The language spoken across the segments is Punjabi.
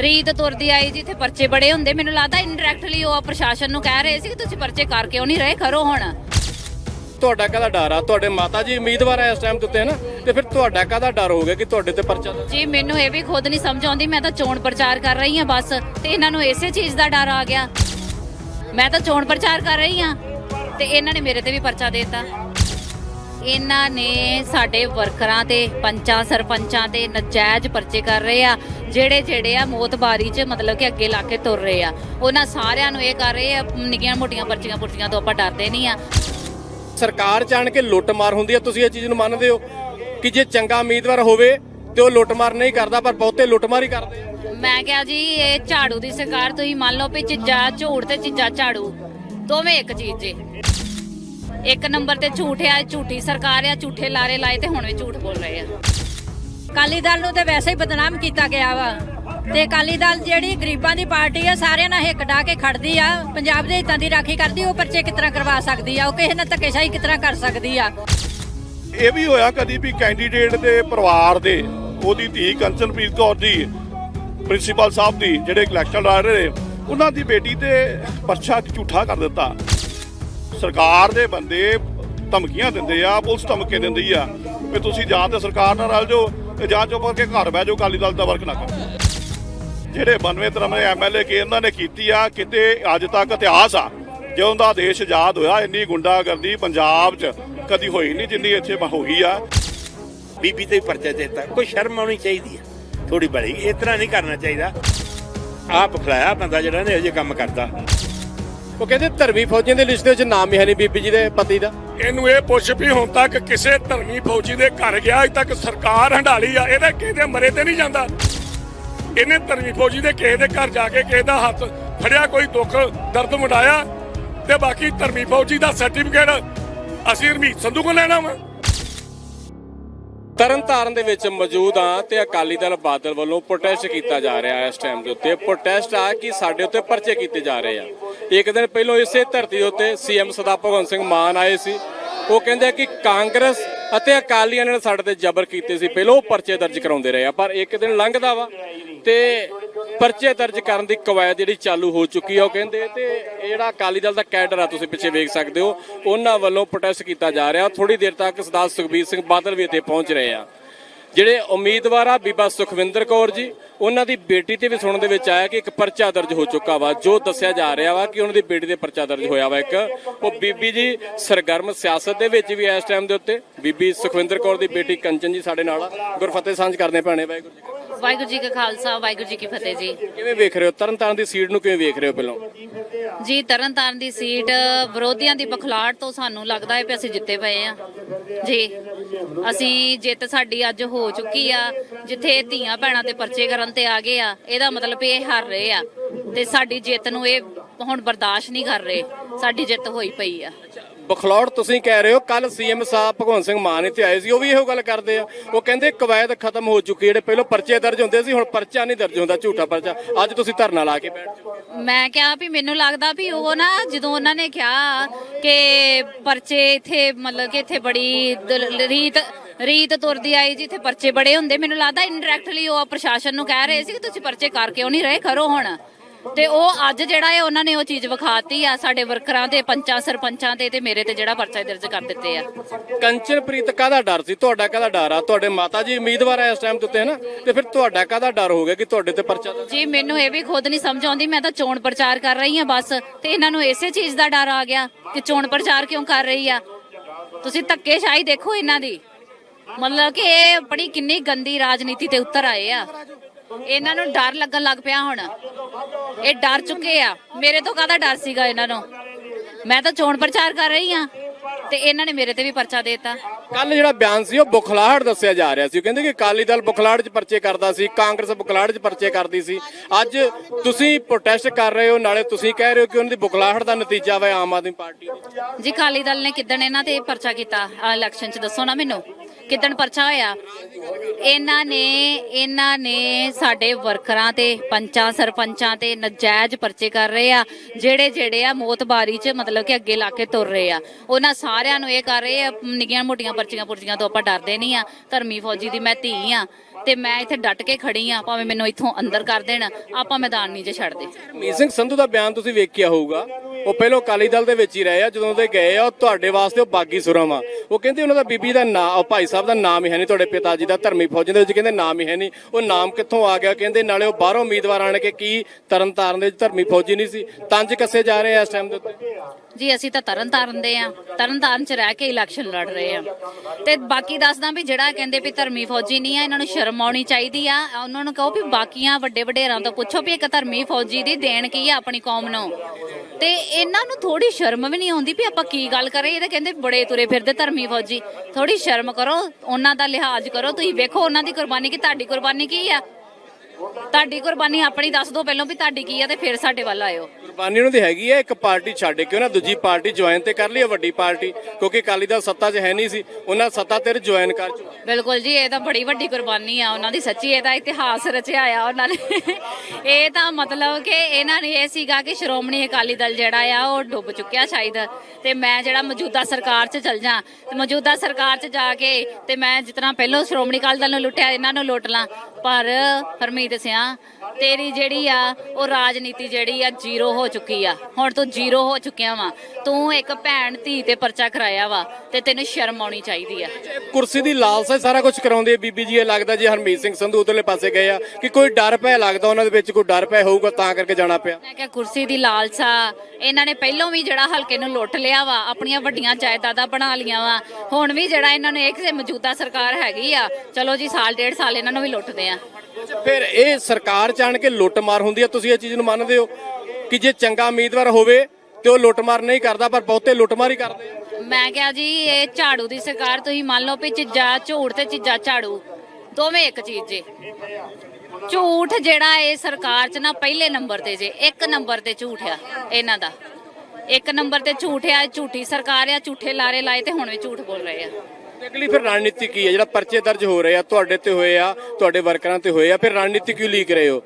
ਰੀਤ ਤੁਰਦੀ ਆਈ ਜਿੱਥੇ ਪਰਚੇ ਬੜੇ ਹੁੰਦੇ। ਮੈਨੂੰ ਲੱਗਦਾ ਇਨਡਾਇਰੈਕਟਲੀ ਉਹ ਪ੍ਰਸ਼ਾਸਨ ਨੂੰ ਕਹਿ ਰਹੇ ਸੀ ਕਿ ਤੁਸੀਂ ਪਰਚੇ ਕਰ ਕਿਉਂ ਨਹੀਂ ਰਹੇ? ਕਰੋ ਹੁਣ। ਤੁਹਾਡਾ ਕਾਹਦਾ ਡਰ ਆ? ਤੁਹਾਡੇ ਮਾਤਾ ਜੀ ਉਮੀਦਵਾਰ ਆ ਇਸ ਟਾਈਮ ਉੱਤੇ ਨਾ ਤੇ ਫਿਰ ਤੁਹਾਡਾ ਕਾਹਦਾ ਡਰ ਹੋਊਗਾ ਕਿ ਤੁਹਾਡੇ ਤੇ ਪਰਚਾ ਜੀ ਮੈਨੂੰ ਇਹ ਵੀ ਖੁਦ ਨਹੀਂ ਸਮਝ ਆਉਂਦੀ। ਮੈਂ ਤਾਂ ਚੋਣ ਪ੍ਰਚਾਰ ਕਰ ਰਹੀ ਹਾਂ ਬਸ। ਤੇ ਇਹਨਾਂ ਨੂੰ ਇਸੇ ਚੀਜ਼ ਦਾ ਡਰ ਆ ਗਿਆ। ਮੈਂ ਤਾਂ ਚੋਣ ਪ੍ਰਚਾਰ ਕਰ ਰਹੀ ਹਾਂ। ਤੇ ਇਹਨਾਂ ਨੇ ਮੇਰੇ ਤੇ ਵੀ ਪਰਚਾ ਦੇ ਦਿੱਤਾ। ਇਹਨਾਂ ਨੇ ਸਾਡੇ ਵਰਕਰਾਂ ਤੇ ਪੰਚਾਂ ਸਰਪੰਚਾਂ ਤੇ ਨਜਾਇਜ਼ ਪਰਚੇ ਕਰ ਰਹੇ ਆ ਜਿਹੜੇ ਜਿਹੜੇ ਆ ਮੋਤਬਾਰੀ 'ਚ ਮਤਲਬ ਕਿ ਅੱਗੇ ਲਾ ਕੇ ਤੁਰ ਰਹੇ ਆ। ਉਹਨਾਂ ਸਾਰਿਆਂ ਨੂੰ ਇਹ ਕਰ ਰਹੇ ਆ ਨਿੱਕੀਆਂ ਮੋਟੀਆਂ ਪਰਚੀਆਂ ਪੁਰਚੀਆਂ ਤੋਂ ਆਪਾਂ ਡਰਦੇ ਨਹੀਂ ਆ। ਸਰਕਾਰ ਜਾਣ ਕੇ ਲੁੱਟਮਾਰ ਹੁੰਦੀ ਹੈ ਤੁਸੀਂ ਇਹ ਚੀਜ਼ ਨੂੰ ਮੰਨਦੇ ਹੋ? ਕਿ ਜੇ ਚੰਗਾ ਉਮੀਦਵਾਰ ਹੋਵੇ ਤੇ ਉਹ ਲੁੱਟਮਾਰ ਨਹੀਂ ਕਰਦਾ ਪਰ ਬਹੁਤੇ ਲੁੱਟਮਾਰ ਹੀ ਕਰਦੇ ਆ। ਮੈਂ ਕਿਹਾ ਜੀ ਇਹ ਝਾੜੂ ਦੀ ਸਰਕਾਰ ਤੁਸੀਂ ਮੰਨ ਲਓ ਵੀ ਚੀਜ਼ਾ ਝੂਠ ਤੇ ਚੀਜ਼ਾ ਝਾੜੂ ਦੋਵੇਂ ਇੱਕ ਚੀਜ਼ ਜੇ। ਇੱਕ ਨੰਬਰ ਤੇ ਝੂਠ ਆ, ਝੂਠੀ ਸਰਕਾਰ ਆ, ਝੂਠੇ ਲਾਰੇ ਲਾਏ ਤੇ ਹੁਣ ਵੀ ਝੂਠ ਬੋਲ ਰਹੇ ਆ। ਅਕਾਲੀ ਦਲ ਨੂੰ ਤੇ ਵੈਸੇ ਹੀ ਬਦਨਾਮ ਕੀਤਾ ਗਿਆ ਵਾ। ਤੇ ਅਕਾਲੀ ਦਲ ਜਿਹੜੀ ਗਰੀਬਾਂ ਦੀ ਪਾਰਟੀ ਆ, ਸਾਰਿਆਂ ਨਾਲ ਹਿੱਕ ਡਾ ਕੇ ਖੜਦੀ ਆ। ਪੰਜਾਬ ਦੇ ਹਿੱਤਾਂ ਦੀ ਰਾਖੀ ਕਰਦੀ, ਉਹ ਪਰਚੇ ਕਿਸ ਤਰ੍ਹਾਂ ਕਰਵਾ ਸਕਦੀ ਆ? ਉਹ ਕਿਸੇ ਨਾਲ ਧੱਕੇਸ਼ਾਹੀ ਕਿਸ ਤਰ੍ਹਾਂ ਕਰ ਸਕਦੀ ਆ? ਇਹ ਵੀ ਹੋਇਆ ਕਦੀ ਵੀ ਕੈਂਡੀਡੇਟ ਦੇ ਪਰਿਵਾਰ ਦੇ, ਉਹਦੀ ਧੀ ਕੰਚਨਪ੍ਰੀਤ ਕੌਰ ਦੀ, ਪ੍ਰਿੰਸੀਪਲ ਸਾਹਿਬ ਦੀ, ਜਿਹੜੇ ਇਲੈਕਸ਼ਨ ਲੜ ਰਹੇ ਉਹਨਾਂ ਦੀ ਬੇਟੀ ਤੇ ਪਰਚਾ ਝੂਠਾ ਕਰ ਦਿੱਤਾ। ਸਰਕਾਰ ਦੇ ਬੰਦੇ ਧਮਕੀਆਂ ਦਿੰਦੇ ਆ, ਪੁਲਿਸ ਧਮਕੇ ਦਿੰਦੀ ਆ। ਵੀ ਤੁਸੀਂ ਜਾਂ ਤੇ ਸਰਕਾਰ ਨਾਲ ਰਲ ਜਾਓ ਤੇ ਜਾਂ ਚੁੱਪ ਕਰਕੇ ਘਰ ਬਹਿ ਜਾਓ, ਅਕਾਲੀ ਦਲ ਦਾ ਵਰਕ ਨਾ ਕਰੋ। ਜਿਹੜੇ 92 ਤਰ੍ਹਾਂ ਐਮਐਲਏ ਕੇ ਇਹਨਾਂ ਨੇ ਕੀਤੀ ਆ, ਕਿਤੇ ਅੱਜ ਤੱਕ ਇਤਿਹਾਸ ਆ, ਜਦੋਂ ਦਾ ਦੇਸ਼ ਆਜ਼ਾਦ ਹੋਇਆ, ਇੰਨੀ ਗੁੰਡਾਗਰਦੀ ਪੰਜਾਬ 'ਚ ਕਦੀ ਹੋਈ ਨਹੀਂ, ਜਿੰਨੀ ਇੱਥੇ ਹੋਈ ਆ। ਬੀਬੀ ਤੇ ਪਰਚਾ ਦਿੱਤਾ। ਕੋਈ ਸ਼ਰਮ ਆਉਣੀ ਚਾਹੀਦੀ ਹੈ ਥੋੜੀ ਬੜੀ ਇਸ ਤਰ੍ਹਾਂ ਨਹੀਂ ਕਰਨਾ ਚਾਹੀਦਾ। ਆਪ ਖਲਾਇਆ ਬੰਦਾ ਜਿਹੜਾ ਨੇ ਇਹ ਕੰਮ ਕਰਦਾ। ਉਹ ਕਹਿੰਦੇ ਧਰਮੀ ਫੌਜੀਆਂ ਦੀ ਲਿਸਟ ਦੇ ਵਿੱਚ ਨਾਮ ਹੀ ਹੈ ਨਹੀਂ ਬੀਬੀ ਜੀ ਦੇ ਪਤੀ ਦਾ। ਇਹਨੂੰ ਇਹ ਪੁੱਛ ਵੀ ਹੁਣ ਤੱਕ ਕਿਸੇ ਧਰਮੀ ਫੌਜੀ ਦੇ ਘਰ ਗਿਆ, ਅਜ ਤੱਕ ਸਰਕਾਰ ਹੰਡਾਲੀ ਆ, ਇਹਦੇ ਕਿਸੇ ਦੇ ਮਰੇ ਤੇ ਨਹੀਂ ਜਾਂਦਾ। ਇਹਨੇ ਧਰਮੀ ਫੌਜੀ ਦੇ ਕਿਸੇ ਦੇ ਘਰ ਜਾ ਕੇ ਕਿਸੇ ਦਾ ਹੱਥ ਫੜਿਆ, ਕੋਈ ਦੁੱਖ, ਦਰਦ ਮੁੰਡਾਇਆ ਤੇ ਬਾਕੀ ਧਰਮੀ ਫੌਜੀ ਦਾ ਸਰਟੀਫਿਕੇਟ ਅਸੀਂ ਹਰਮੀਤ ਸੰਧੂ ਕੋਲ ਲੈਣਾ ਵਾ। ਤਰਨਤਾਰਨ ਦੇ ਵਿੱਚ ਮੌਜੂਦ ਆ ਤੇ ਅਕਾਲੀ ਦਲ ਬਾਦਲ ਵੱਲੋਂ ਪ੍ਰੋਟੈਸਟ ਕੀਤਾ ਜਾ ਰਿਹਾ ਹੈ ਇਸ ਟਾਈਮ ਦੇ ਉੱਤੇ। ਪ੍ਰੋਟੈਸਟ ਆ ਕਿ ਸਾਡੇ ਉੱਤੇ ਪਰਚੇ ਕੀਤੇ ਜਾ ਰਹੇ ਆ। ਇੱਕ ਦਿਨ ਪਹਿਲਾਂ ਇਸੇ ਧਰਤੀ ਉੱਤੇ ਸੀਐਮ ਸਦਾ ਭਗਵੰਤ ਸਿੰਘ ਮਾਨ ਆਏ ਸੀ। ਉਹ ਕਹਿੰਦੇ ਆ ਕਿ ਕਾਂਗਰਸ ਅਤੇ ਅਕਾਲੀਆਂ ਨੇ ਸਾਡੇ ਤੇ ਜ਼ਬਰ ਕੀਤੇ ਸੀ। ਪਹਿਲਾਂ ਉਹ ਪਰਚੇ ਦਰਜ ਕਰਾਉਂਦੇ ਰਹੇ ਆ, ਪਰ ਇੱਕ ਦਿਨ ਲੰਘਦਾ ਵਾ ਤੇ ਪਰਚੇ ਦਰਜ ਕਰਨ ਦੀ ਕਵਾਇਦ ਜਿਹੜੀ ਚਾਲੂ ਹੋ ਚੁੱਕੀ ਆ, ਉਹ ਕਹਿੰਦੇ ਤੇ ਇਹ ਜਿਹੜਾ ਅਕਾਲੀ ਦਲ ਦਾ ਕੈਡਰ ਆ, ਤੁਸੀਂ ਪਿੱਛੇ ਵੇਖ ਸਕਦੇ ਹੋ, ਉਹਨਾਂ ਵੱਲੋਂ ਪ੍ਰੋਟੈਸਟ ਕੀਤਾ ਜਾ ਰਿਹਾ। ਥੋੜੀ ਦੇਰ ਤੱਕ ਸਰਦਾਰ ਸੁਖਬੀਰ ਸਿੰਘ ਬਾਦਲ ਵੀ ਇੱਥੇ ਪਹੁੰਚ ਰਹੇ ਆ। ਜਿਹੜੇ ਉਮੀਦਵਾਰ ਆ ਬੀਬਾ ਸੁਖਵਿੰਦਰ ਕੌਰ ਜੀ, ਉਹਨਾਂ ਦੀ ਬੇਟੀ ਤੇ ਵੀ ਸੁਣਨ ਦੇ ਵਿੱਚ ਆਇਆ ਕਿ ਇੱਕ ਪਰਚਾ ਦਰਜ ਹੋ ਚੁੱਕਾ ਵਾ, ਜੋ ਦੱਸਿਆ ਜਾ ਰਿਹਾ ਵਾ ਕਿ ਉਹਨਾਂ ਦੀ ਬੇਟੀ 'ਤੇ ਪਰਚਾ ਦਰਜ ਹੋਇਆ ਵਾ ਇੱਕ। ਉਹ ਬੀਬੀ ਜੀ ਸਰਗਰਮ ਸਿਆਸਤ ਦੇ ਵਿੱਚ ਵੀ ਇਸ ਟਾਈਮ ਦੇ ਉੱਤੇ, ਬੀਬੀ ਸੁਖਵਿੰਦਰ ਕੌਰ ਦੀ ਬੇਟੀ ਕੰਚਨ ਜੀ ਸਾਡੇ ਨਾਲ ਆ। ਗੁਰਫਤਿਹ ਸਾਂਝ ਕਰਦੇ ਭੈਣੇ, ਵਾਹਿਗੁਰੂ ਜੀ ਵਾਹਿਗੁਰੂ ਜੀ ਕਾ ਖਾਲਸਾ ਵਾਹਿਗੁਰੂ ਜੀ ਕੀ ਫਤਿਹ ਜੀ। ਕਿਵੇਂ ਵੇਖ ਰਹੇ ਹੋ? ਤਰਨਤਾਰਨ ਦੀ ਸੀਟ ਨੂੰ ਕਿਵੇਂ ਵੇਖ ਰਹੇ ਹੋ ਪਹਿਲਾਂ? ਜੀ ਤਰਨਤਾਰਨ ਦੀ ਸੀਟ ਵਿਰੋਧੀਆਂ ਦੀ ਬਖਲਾੜ ਤੋਂ ਸਾਨੂੰ ਲੱਗਦਾ ਹੈ ਕਿ ਅਸੀਂ ਜਿੱਤੇ ਪਏ ਆ ਜੀ ਅਸੀਂ ਜਿੱਤ ਸਾਡੀ ਅੱਜ ਹੋ ਚੁੱਕੀ ਆ। ਜਿੱਥੇ ਧੀਆਂ ਭੈਣਾਂ ਤੇ ਪਰਚੇ ਕਰਨ ਤੇ ਆ ਗਏ ਆ ਇਹਦਾ ਮਤਲਬ ਇਹ ਹਾਰ ਰਹੇ ਆ। ਤੇ ਸਾਡੀ ਜਿੱਤ ਨੂੰ ਇਹ ਹੁਣ ਬਰਦਾਸ਼ਤ ਨਹੀਂ ਕਰ ਰਹੇ। ਸਾਡੀ ਜਿੱਤ ਹੋਈ ਪਈ ਆ। ਬਖਲੌੜ ਤੁਸੀਂ ਕਹਿ ਰਹੇ ਹੋ ਕੱਲ ਸੀਐਮ ਸਾਹਿਬ ਭਗਵੰਤ ਸਿੰਘ ਮਾਨ ਇੱਥੇ ਆਏ ਸੀ, ਉਹ ਵੀ ਇਹੋ ਗੱਲ ਕਰਦੇ ਆ। ਉਹ ਕਹਿੰਦੇ ਕਵਾਇਦ ਖਤਮ ਹੋ ਚੁੱਕੀ ਜਿਹੜੇ ਪਹਿਲਾਂ ਪਰਚੇ ਦਰਜ ਹੁੰਦੇ ਸੀ, ਹੁਣ ਪਰਚਾ ਨਹੀਂ ਦਰਜ ਹੁੰਦਾ, ਝੂਠਾ ਪਰਚਾ। ਅੱਜ ਤੁਸੀਂ ਧਰਨਾ ਲਾ ਕੇ ਬੈਠ ਜਾਓ। ਮੈਂ ਕਿਹਾ ਵੀ ਮੈਨੂੰ ਲੱਗਦਾ ਵੀ ਉਹ ਨਾ, ਜਦੋਂ ਉਹਨਾਂ ਨੇ ਕਿਹਾ ਕਿ ਪਰਚੇ ਇੱਥੇ, ਮਤਲਬ ਕਿ ਇੱਥੇ ਬੜੀ ਰੀਤ ਰੀਤ ਤੁਰਦੀ ਆਈ ਜਿੱਥੇ ਪਰਚੇ ਬੜੇ ਹੁੰਦੇ। ਮੈਨੂੰ ਲੱਗਦਾ ਇਨਡਾਇਰੈਕਟਲੀ ਉਹ ਪ੍ਰਸ਼ਾਸਨ ਨੂੰ ਕਹਿ ਰਹੇ ਸੀ ਕਿ ਤੁਸੀਂ ਪਰਚੇ ਕਰ ਕਿਉਂ ਨਹੀਂ ਰਹੇ? ਕਰੋ ਹੁਣ। ਤੇ ਉਹ ਅੱਜ ਜਿਹੜਾ ਹੈ ਉਹਨਾਂ ਨੇ ਉਹ ਚੀਜ਼ ਵਿਖਾਤੀ ਆ ਸਾਡੇ ਵਰਕਰਾਂ ਤੇ ਪੰਚਾਂ ਸਰਪੰਚਾਂ ਤੇ ਤੇ ਮੇਰੇ ਤੇ ਜਿਹੜਾ ਪਰਚਾ ਦਰਜ ਕਰ ਦਿੱਤੇ ਆ। ਕੰਚਨਪ੍ਰੀਤ ਕਾਹਦਾ ਡਰ ਸੀ? ਤੁਹਾਡਾ ਕਾਹਦਾ ਡਰ ਆ? ਤੁਹਾਡੇ ਮਾਤਾ ਜੀ ਉਮੀਦਵਾਰ ਆ ਇਸ ਟਾਈਮ ਉੱਤੇ ਨਾ ਤੇ ਫਿਰ ਤੁਹਾਡਾ ਕਾਹਦਾ ਡਰ ਹੋਊਗਾ ਕਿ ਤੁਹਾਡੇ ਤੇ ਪਰਚਾ ਜੀ ਮੈਨੂੰ ਇਹ ਵੀ ਖੁਦ ਨਹੀਂ ਸਮਝ ਆਉਂਦੀ ਮੈਂ ਤਾਂ ਚੋਣ ਪ੍ਰਚਾਰ ਕਰ ਰਹੀ ਹਾਂ ਬਸ ਤੇ ਇਹਨਾਂ ਨੂੰ ਇਸੇ ਚੀਜ਼ ਦਾ ਡਰ ਆ ਗਿਆ ਕਿ ਚੋਣ ਪ੍ਰਚਾਰ ਕਿਉਂ ਕਰ ਰਹੀ ਆ। ਤੁਸੀਂ ਧੱਕੇਸ਼ਾਹੀ ਦੇਖੋ ਇਹਨਾਂ ਦੀ। ਮਤਲਬ ਕਿ ਇਹ ਬੜੀ ਕਿੰਨੀ ਗੰਦੀ ਰਾਜਨੀਤੀ ਤੇ ਉੱਤਰ ਆਏ ਆ। ਇਹਨਾਂ ਨੂੰ ਡਰ ਲੱਗਣ ਲੱਗ ਪਿਆ ਹੁਣ। ਇਹ ਡਰ ਚੁੱਕੇ ਆ। ਮੇਰੇ ਤੋਂ ਕਾਹਦਾ ਡਰ ਸੀਗਾ ਇਹਨਾਂ ਨੂੰ? ਮੈਂ ਤਾਂ ਚੋਣ ਪ੍ਰਚਾਰ ਕਰ ਰਹੀ ਆ ਤੇ ਇਹਨਾਂ ਨੇ ਮੇਰੇ ਤੇ ਵੀ ਪਰਚਾ ਦੇਤਾ। ਕੱਲ ਜਿਹੜਾ ਬਿਆਨ ਸੀ ਉਹ ਬੁਖਲਾਹਟ ਦੱਸਿਆ ਜਾ ਰਿਹਾ ਸੀ। ਉਹ ਕਹਿੰਦੇ ਕਿ ਅਕਾਲੀ ਦਲ ਬੁਖਲਾਹਟ 'ਚ ਪਰਚੇ ਕਰਦਾ ਸੀ ਕਾਂਗਰਸ ਬੁਖਲਾਹਟ 'ਚ ਪਰਚੇ ਕਰਦੀ ਸੀ। ਅੱਜ ਤੁਸੀਂ ਪ੍ਰੋਟੈਸਟ ਕਰ ਰਹੇ ਹੋ ਨਾਲੇ ਤੁਸੀਂ ਕਹਿ ਰਹੇ ਹੋ ਕਿ ਉਹਨਾਂ ਦੀ ਬੁਖਲਾਹਟ ਦਾ ਨਤੀਜਾ ਵਾ ਆਮ ਆਦਮੀ ਪਾਰਟੀ ਦਾ ਜੀ ਕਾਲੀ ਦਲ ਨੇ ਕਿਦਣ ਇਹਨਾਂ ਤੇ ਪਰਚਾ ਕੀਤਾ? ਇਲੈਕਸ਼ਨ 'ਚ ਦੱਸੋ ਨਾ ਮੈਨੂੰ। ਕਿਦਣ ਪਰਚਾ ਹੋਇਆ? ਇਹਨਾਂ ਨੇ ਇਹਨਾਂ ਨੇ ਸਾਡੇ ਵਰਕਰਾਂ ਤੇ, ਪੰਚਾਂ, ਸਰਪੰਚਾਂ ਤੇ ਨਜਾਇਜ਼ ਪਰਚੇ ਕਰ ਰਹੇ ਆ, ਜਿਹੜੇ ਜਿਹੜੇ ਆ ਮੋਤਬਾਰੀ 'ਚ ਮਤਲਬ ਕਿ ਅੱਗੇ ਲਾ ਕੇ ਤੁਰ ਰਹੇ ਆ। ਉਹਨਾਂ ਸਾਰਿਆਂ ਨੂੰ ਇਹ ਕਰ ਰਹੇ ਆ, ਨਿੱਕੀਆਂ ਮੋਟੀਆਂ ਪਰਚੀਆਂ ਪੁਰਚੀਆਂ ਤੋਂ ਆਪਾਂ ਡਰਦੇ ਨਹੀਂ ਆ। ਧਰਮੀ ਫੌਜੀ ਦੀ ਮੈਂ ਧੀ ਆ। ਤੇ ਮੈਂ ਇੱਥੇ ਡਟ ਕੇ ਖੜੀ ਆ, ਭਾਵੇਂ ਮੈਨੂੰ ਇੱਥੋਂ ਅੰਦਰ ਕਰ ਦੇਣ, ਆਪਾਂ ਮੈਦਾਨ ਨਹੀਂ ਜੇ ਛੱਡਦੇ ਹਰਮੀਤ ਸਿੰਘ, ਸੰਧੂ ਦਾ ਬਿਆਨ ਤੁਸੀਂ ਵੇਖਿਆ ਹੋਊਗਾ। ਉਹ ਪਹਿਲਾਂ ਅਕਾਲੀ ਦਲ ਦੇ ਵਿੱਚ ਹੀ ਰਹੇ ਆ, ਜਦੋਂ ਦੇ ਗਏ ਆ ਤੁਹਾਡੇ ਵਾਸਤੇ ਉਹ ਬਾਗੀ ਸੁਰਾਂ ਉਹ ਕਹਿੰਦੇ ਉਹਨਾਂ ਦਾ ਬੀਬੀ ਦਾ ਨਾਮ ਭਾਈ ਸਾਹਿਬ ਦਾ ਨਾਮ ਹੀ ਹੈ ਨਹੀਂ ਤੁਹਾਡੇ ਪਿਤਾ ਜੀ ਦਾ ਧਰਮੀ ਫੌਜਾਂ ਦੇ ਵਿੱਚ ਕਹਿੰਦੇ ਨਾਮ ਹੀ ਹੈ ਨਹੀਂ ਉਹ ਨਾਮ ਕਿੱਥੋਂ ਆ ਗਿਆ? ਕਹਿੰਦੇ ਨਾਲੇ ਉਹ ਬਾਹਰੋਂ ਉਮੀਦਵਾਰ ਆਣ ਕੇ ਕੀ ਤਰਨਤਾਰਨ ਦੇ ਧਰਮੀ ਫੌਜੀ ਨਹੀਂ ਸੀ। ਤੰਜ ਕੱਸੇ ਜਾ ਰਹੇ ਆ ਇਸ ਟਾਈਮ ਦੇ ਉੱਤੇ। ਜੀ, ਅਸੀਂ ਤਾਂ ਤਰਨ ਤਾਰਨ ਦੇ ਆ ਤਰਨਤਾਰਨ ਚ ਰਹਿ ਕੇ ਇਲੈਕਸ਼ਨ ਲੜ ਰਹੇ ਆ ਤੇ ਬਾਕੀ ਦੱਸਦਾ ਵੀ ਜਿਹੜਾ ਕਹਿੰਦੇ ਵੀ ਧਰਮੀ ਫੌਜੀ ਨਹੀਂ ਆ, ਇਹਨਾਂ ਨੂੰ ਸ਼ਰਮ ਆਉਣੀ ਚਾਹੀਦੀ ਆ। ਉਹਨਾਂ ਨੂੰ ਕਹੋ ਵੀ ਬਾਕੀਆਂ ਵੱਡੇ ਵਡੇਰਾਂ ਤੋਂ ਪੁੱਛੋ ਵੀ ਇੱਕ ਧਰਮੀ ਫੌਜੀ ਦੀ ਦੇਣ ਕੀ ਆ ਆਪਣੀ ਕੌਮ ਨੂੰ। ਤੇ ਇਹਨਾਂ ਨੂੰ ਥੋੜੀ ਸ਼ਰਮ ਵੀ ਨਹੀਂ ਆਉਂਦੀ ਵੀ ਆਪਾਂ ਕੀ ਗੱਲ ਕਰੇ ਇਹ ਤਾਂ ਕਹਿੰਦੇ ਬੜੇ ਤੁਰੇ ਫਿਰਦੇ ਧਰਮੀ ਫੌਜੀ। ਥੋੜੀ ਸ਼ਰਮ ਕਰੋ, ਉਹਨਾਂ ਦਾ ਲਿਹਾਜ਼ ਕਰੋ। ਤੁਸੀਂ ਵੇਖੋ ਉਹਨਾਂ ਦੀ ਕੁਰਬਾਨੀ ਕੀ, ਤੁਹਾਡੀ ਕੁਰਬਾਨੀ ਕੀ ਆ? ਤੁਹਾਡੀ ਕੁਰਬਾਨੀ ਆਪਣੀ ਦੱਸ ਦਿਓ ਪਹਿਲਾਂ ਵੀ ਤੁਹਾਡੀ ਕੀ ਆ ਤੇ ਫਿਰ ਸਾਡੇ ਵੱਲ ਆਇਓ। ਕੁਰਬਾਨੀ ਉਹਨਾਂ ਦੀ ਹੈਗੀ ਹੈ ਇੱਕ ਪਾਰਟੀ ਛੱਡ ਕੇ ਉਹਨਾਂ ਦੂਜੀ ਪਾਰਟੀ ਜੁਆਇਨ ਤੇ ਕਰ ਲਈ ਹੈ ਵੱਡੀ ਪਾਰਟੀ ਕਿਉਂਕਿ ਅਕਾਲੀ ਦਲ ਸੱਤਾ 'ਚ ਹੈ ਨਹੀਂ ਸੀ ਉਹਨਾਂ ਸੱਤਾ ਤੇ ਜੁਆਇਨ ਕਰ ਚੁੱਕੇ। ਬਿਲਕੁਲ ਜੀ ਇਹ ਤਾਂ ਬੜੀ ਵੱਡੀ ਕੁਰਬਾਨੀ ਆ ਉਹਨਾਂ ਦੀ ਸੱਚੀ ਇਹਦਾ ਇਤਿਹਾਸ ਰਚਿਆ ਆ ਉਹਨਾਂ ਨੇ। ਇਹ ਤਾਂ ਮਤਲਬ ਕਿ ਇਹਨਾਂ ਨੇ ਇਹ ਸੀਗਾ ਕਿ ਸ਼੍ਰੋਮਣੀ ਅਕਾਲੀ ਦਲ ਜਿਹੜਾ ਆ ਉਹ ਡੁੱਬ ਚੁੱਕਿਆ ਸ਼ਾਇਦ। ਤੇ ਮੈਂ ਜਿਹੜਾ ਮੌਜੂਦਾ ਸਰਕਾਰ 'ਚ ਚਲ ਜਾ ਤੇ ਮੌਜੂਦਾ ਸਰਕਾਰ 'ਚ ਜਾ ਕੇ ਤੇ ਮੈਂ ਜਿਤਨਾ ਪਹਿਲਾਂ ਸ਼੍ਰੋਮਣੀ ਅਕਾਲੀ ਦਲ ਨੂੰ ਲੁੱਟਿਆ ਇਹਨਾਂ ਨੂੰ ਲੁੱਟ ਲਾਂ ਪਰ ਹਰਮੀਤ ਸਿਆ ਤੇਰੀ ਜਿਹੜੀ ਆ ਉਹ ਰਾਜਨੀਤੀ ਜਿਹੜੀ ਆ ਜ਼ੀਰੋ ਹੋ ਚੁੱਕੀ ਆ। ਹੁਣ ਤੂੰ ਜ਼ੀਰੋ ਹੋ ਚੁੱਕਿਆ ਵਾ। ਤੂੰ ਇੱਕ ਭੈਣ ਧੀ ਤੇ ਪਰਚਾ ਕਰਾਇਆ ਵਾ ਤੇ ਤੈਨੂੰ ਸ਼ਰਮ ਆਉਣੀ ਚਾਹੀਦੀ ਆ। ਕੁਰਸੀ ਦੀ ਲਾਲਸਾ ਹੀ ਸਾਰਾ ਕੁਝ ਕਰਾਉਂਦੇ ਆ ਬੀਬੀ ਜੀ ਇਹ ਲੱਗਦਾ ਜੀ ਹਰਮੀਤ ਸਿੰਘ ਸੰਧੂ ਉਧਰਲੇ ਪਾਸੇ ਗਏ ਆ ਕਿ ਕੋਈ ਡਰ ਪਿਆ ਲੱਗਦਾ ਉਹਨਾਂ ਦੇ ਵਿੱਚ ਕੋਈ ਡਰ ਪਿਆ ਹੋਊਗਾ ਤਾਂ ਕਰਕੇ ਜਾਣਾ ਪਿਆ। ਮੈਂ ਕਿਹਾ ਕੁਰਸੀ ਦੀ ਲਾਲਸਾ ਇਹਨਾਂ ਨੇ ਪਹਿਲਾਂ ਵੀ ਜਿਹੜਾ ਹਲਕੇ ਨੂੰ ਲੁੱਟ ਲਿਆ ਵਾ ਆਪਣੀਆਂ ਵੱਡੀਆਂ ਜਾਇਦਾਦਾਂ ਬਣਾ ਲੀਆਂ ਵਾ। ਹੁਣ ਵੀ ਜਿਹੜਾ ਇਹਨਾਂ ਨੂੰ ਇੱਕ ਮੌਜੂਦਾ ਸਰਕਾਰ ਹੈਗੀ ਆ ਚਲੋ ਜੀ ਸਾਲ ਡੇਢ ਸਾਲ ਇਹਨਾਂ ਨੂੰ ਵੀ ਲੁੱਟਦੇ ਆ। ਫਿਰ ਇਹ ਸਰਕਾਰ ਚਾਣ ਕੇ ਲੁੱਟ ਹੁੰਦੀ ਹੈ, ਤੁਸੀਂ ਇਹ ਚੀਜ਼ ਨੂੰ ਮੰਨਦੇ ਹੋ ਕਿ ਜੇ ਚੰਗਾ ਉਮੀਦਵਾਰ ਹੋਵੇ ਤੇ ਉਹ ਲੁੱਟ ਨਹੀਂ ਕਰਦਾ, ਪਰ ਬਹੁਤੇ ਲੁੱਟ ਹੀ ਕਰਦੇ ਆ। ਮੈਂ ਕਿਹਾ ਜੀ, ਇਹ ਝਾੜੂ ਦੀ ਸਰਕਾਰ, ਤੁਸੀਂ ਮੰਨ ਲਓ ਵੀ ਚੀਜ਼ਾ ਝੂਠ ਤੇ ਚੀਜ਼ਾ ਝਾੜੂ, ਦੋਵੇਂ ਇੱਕ ਚੀਜ਼ ਜੇ। ਝੂਠ ਜਿਹੜਾ ਇਹ ਸਰਕਾਰ 'ਚ ਨਾ ਪਹਿਲੇ ਨੰਬਰ ਤੇ ਜੇ, ਇੱਕ ਨੰਬਰ ਤੇ ਝੂਠ ਆ ਇਹਨਾਂ ਦਾ। ਇੱਕ ਨੰਬਰ ਤੇ ਝੂਠ ਆ, ਝੂਠੀ ਸਰਕਾਰ ਆ, ਝੂਠੇ ਲਾਰੇ ਲਾਏ ਤੇ ਹੁਣ ਵੀ ਝੂਠ ਬੋਲ ਰਹੇ ਆ। ਅਗਲੀ ਫਿਰ ਰਣਨੀਤੀ ਕੀ ਹੈ? ਜਿਹੜਾ ਪਰਚੇ ਦਰਜ ਹੋ ਰਹੇ ਆ ਤੁਹਾਡੇ ਤੇ ਹੋਏ ਆ ਤੁਹਾਡੇ ਵਰਕਰਾਂ ਤੇ ਹੋਏ ਆ ਫਿਰ ਰਣਨੀਤੀ ਕਿਉਂ ਲੀਕ ਰਹੇ ਹੋ?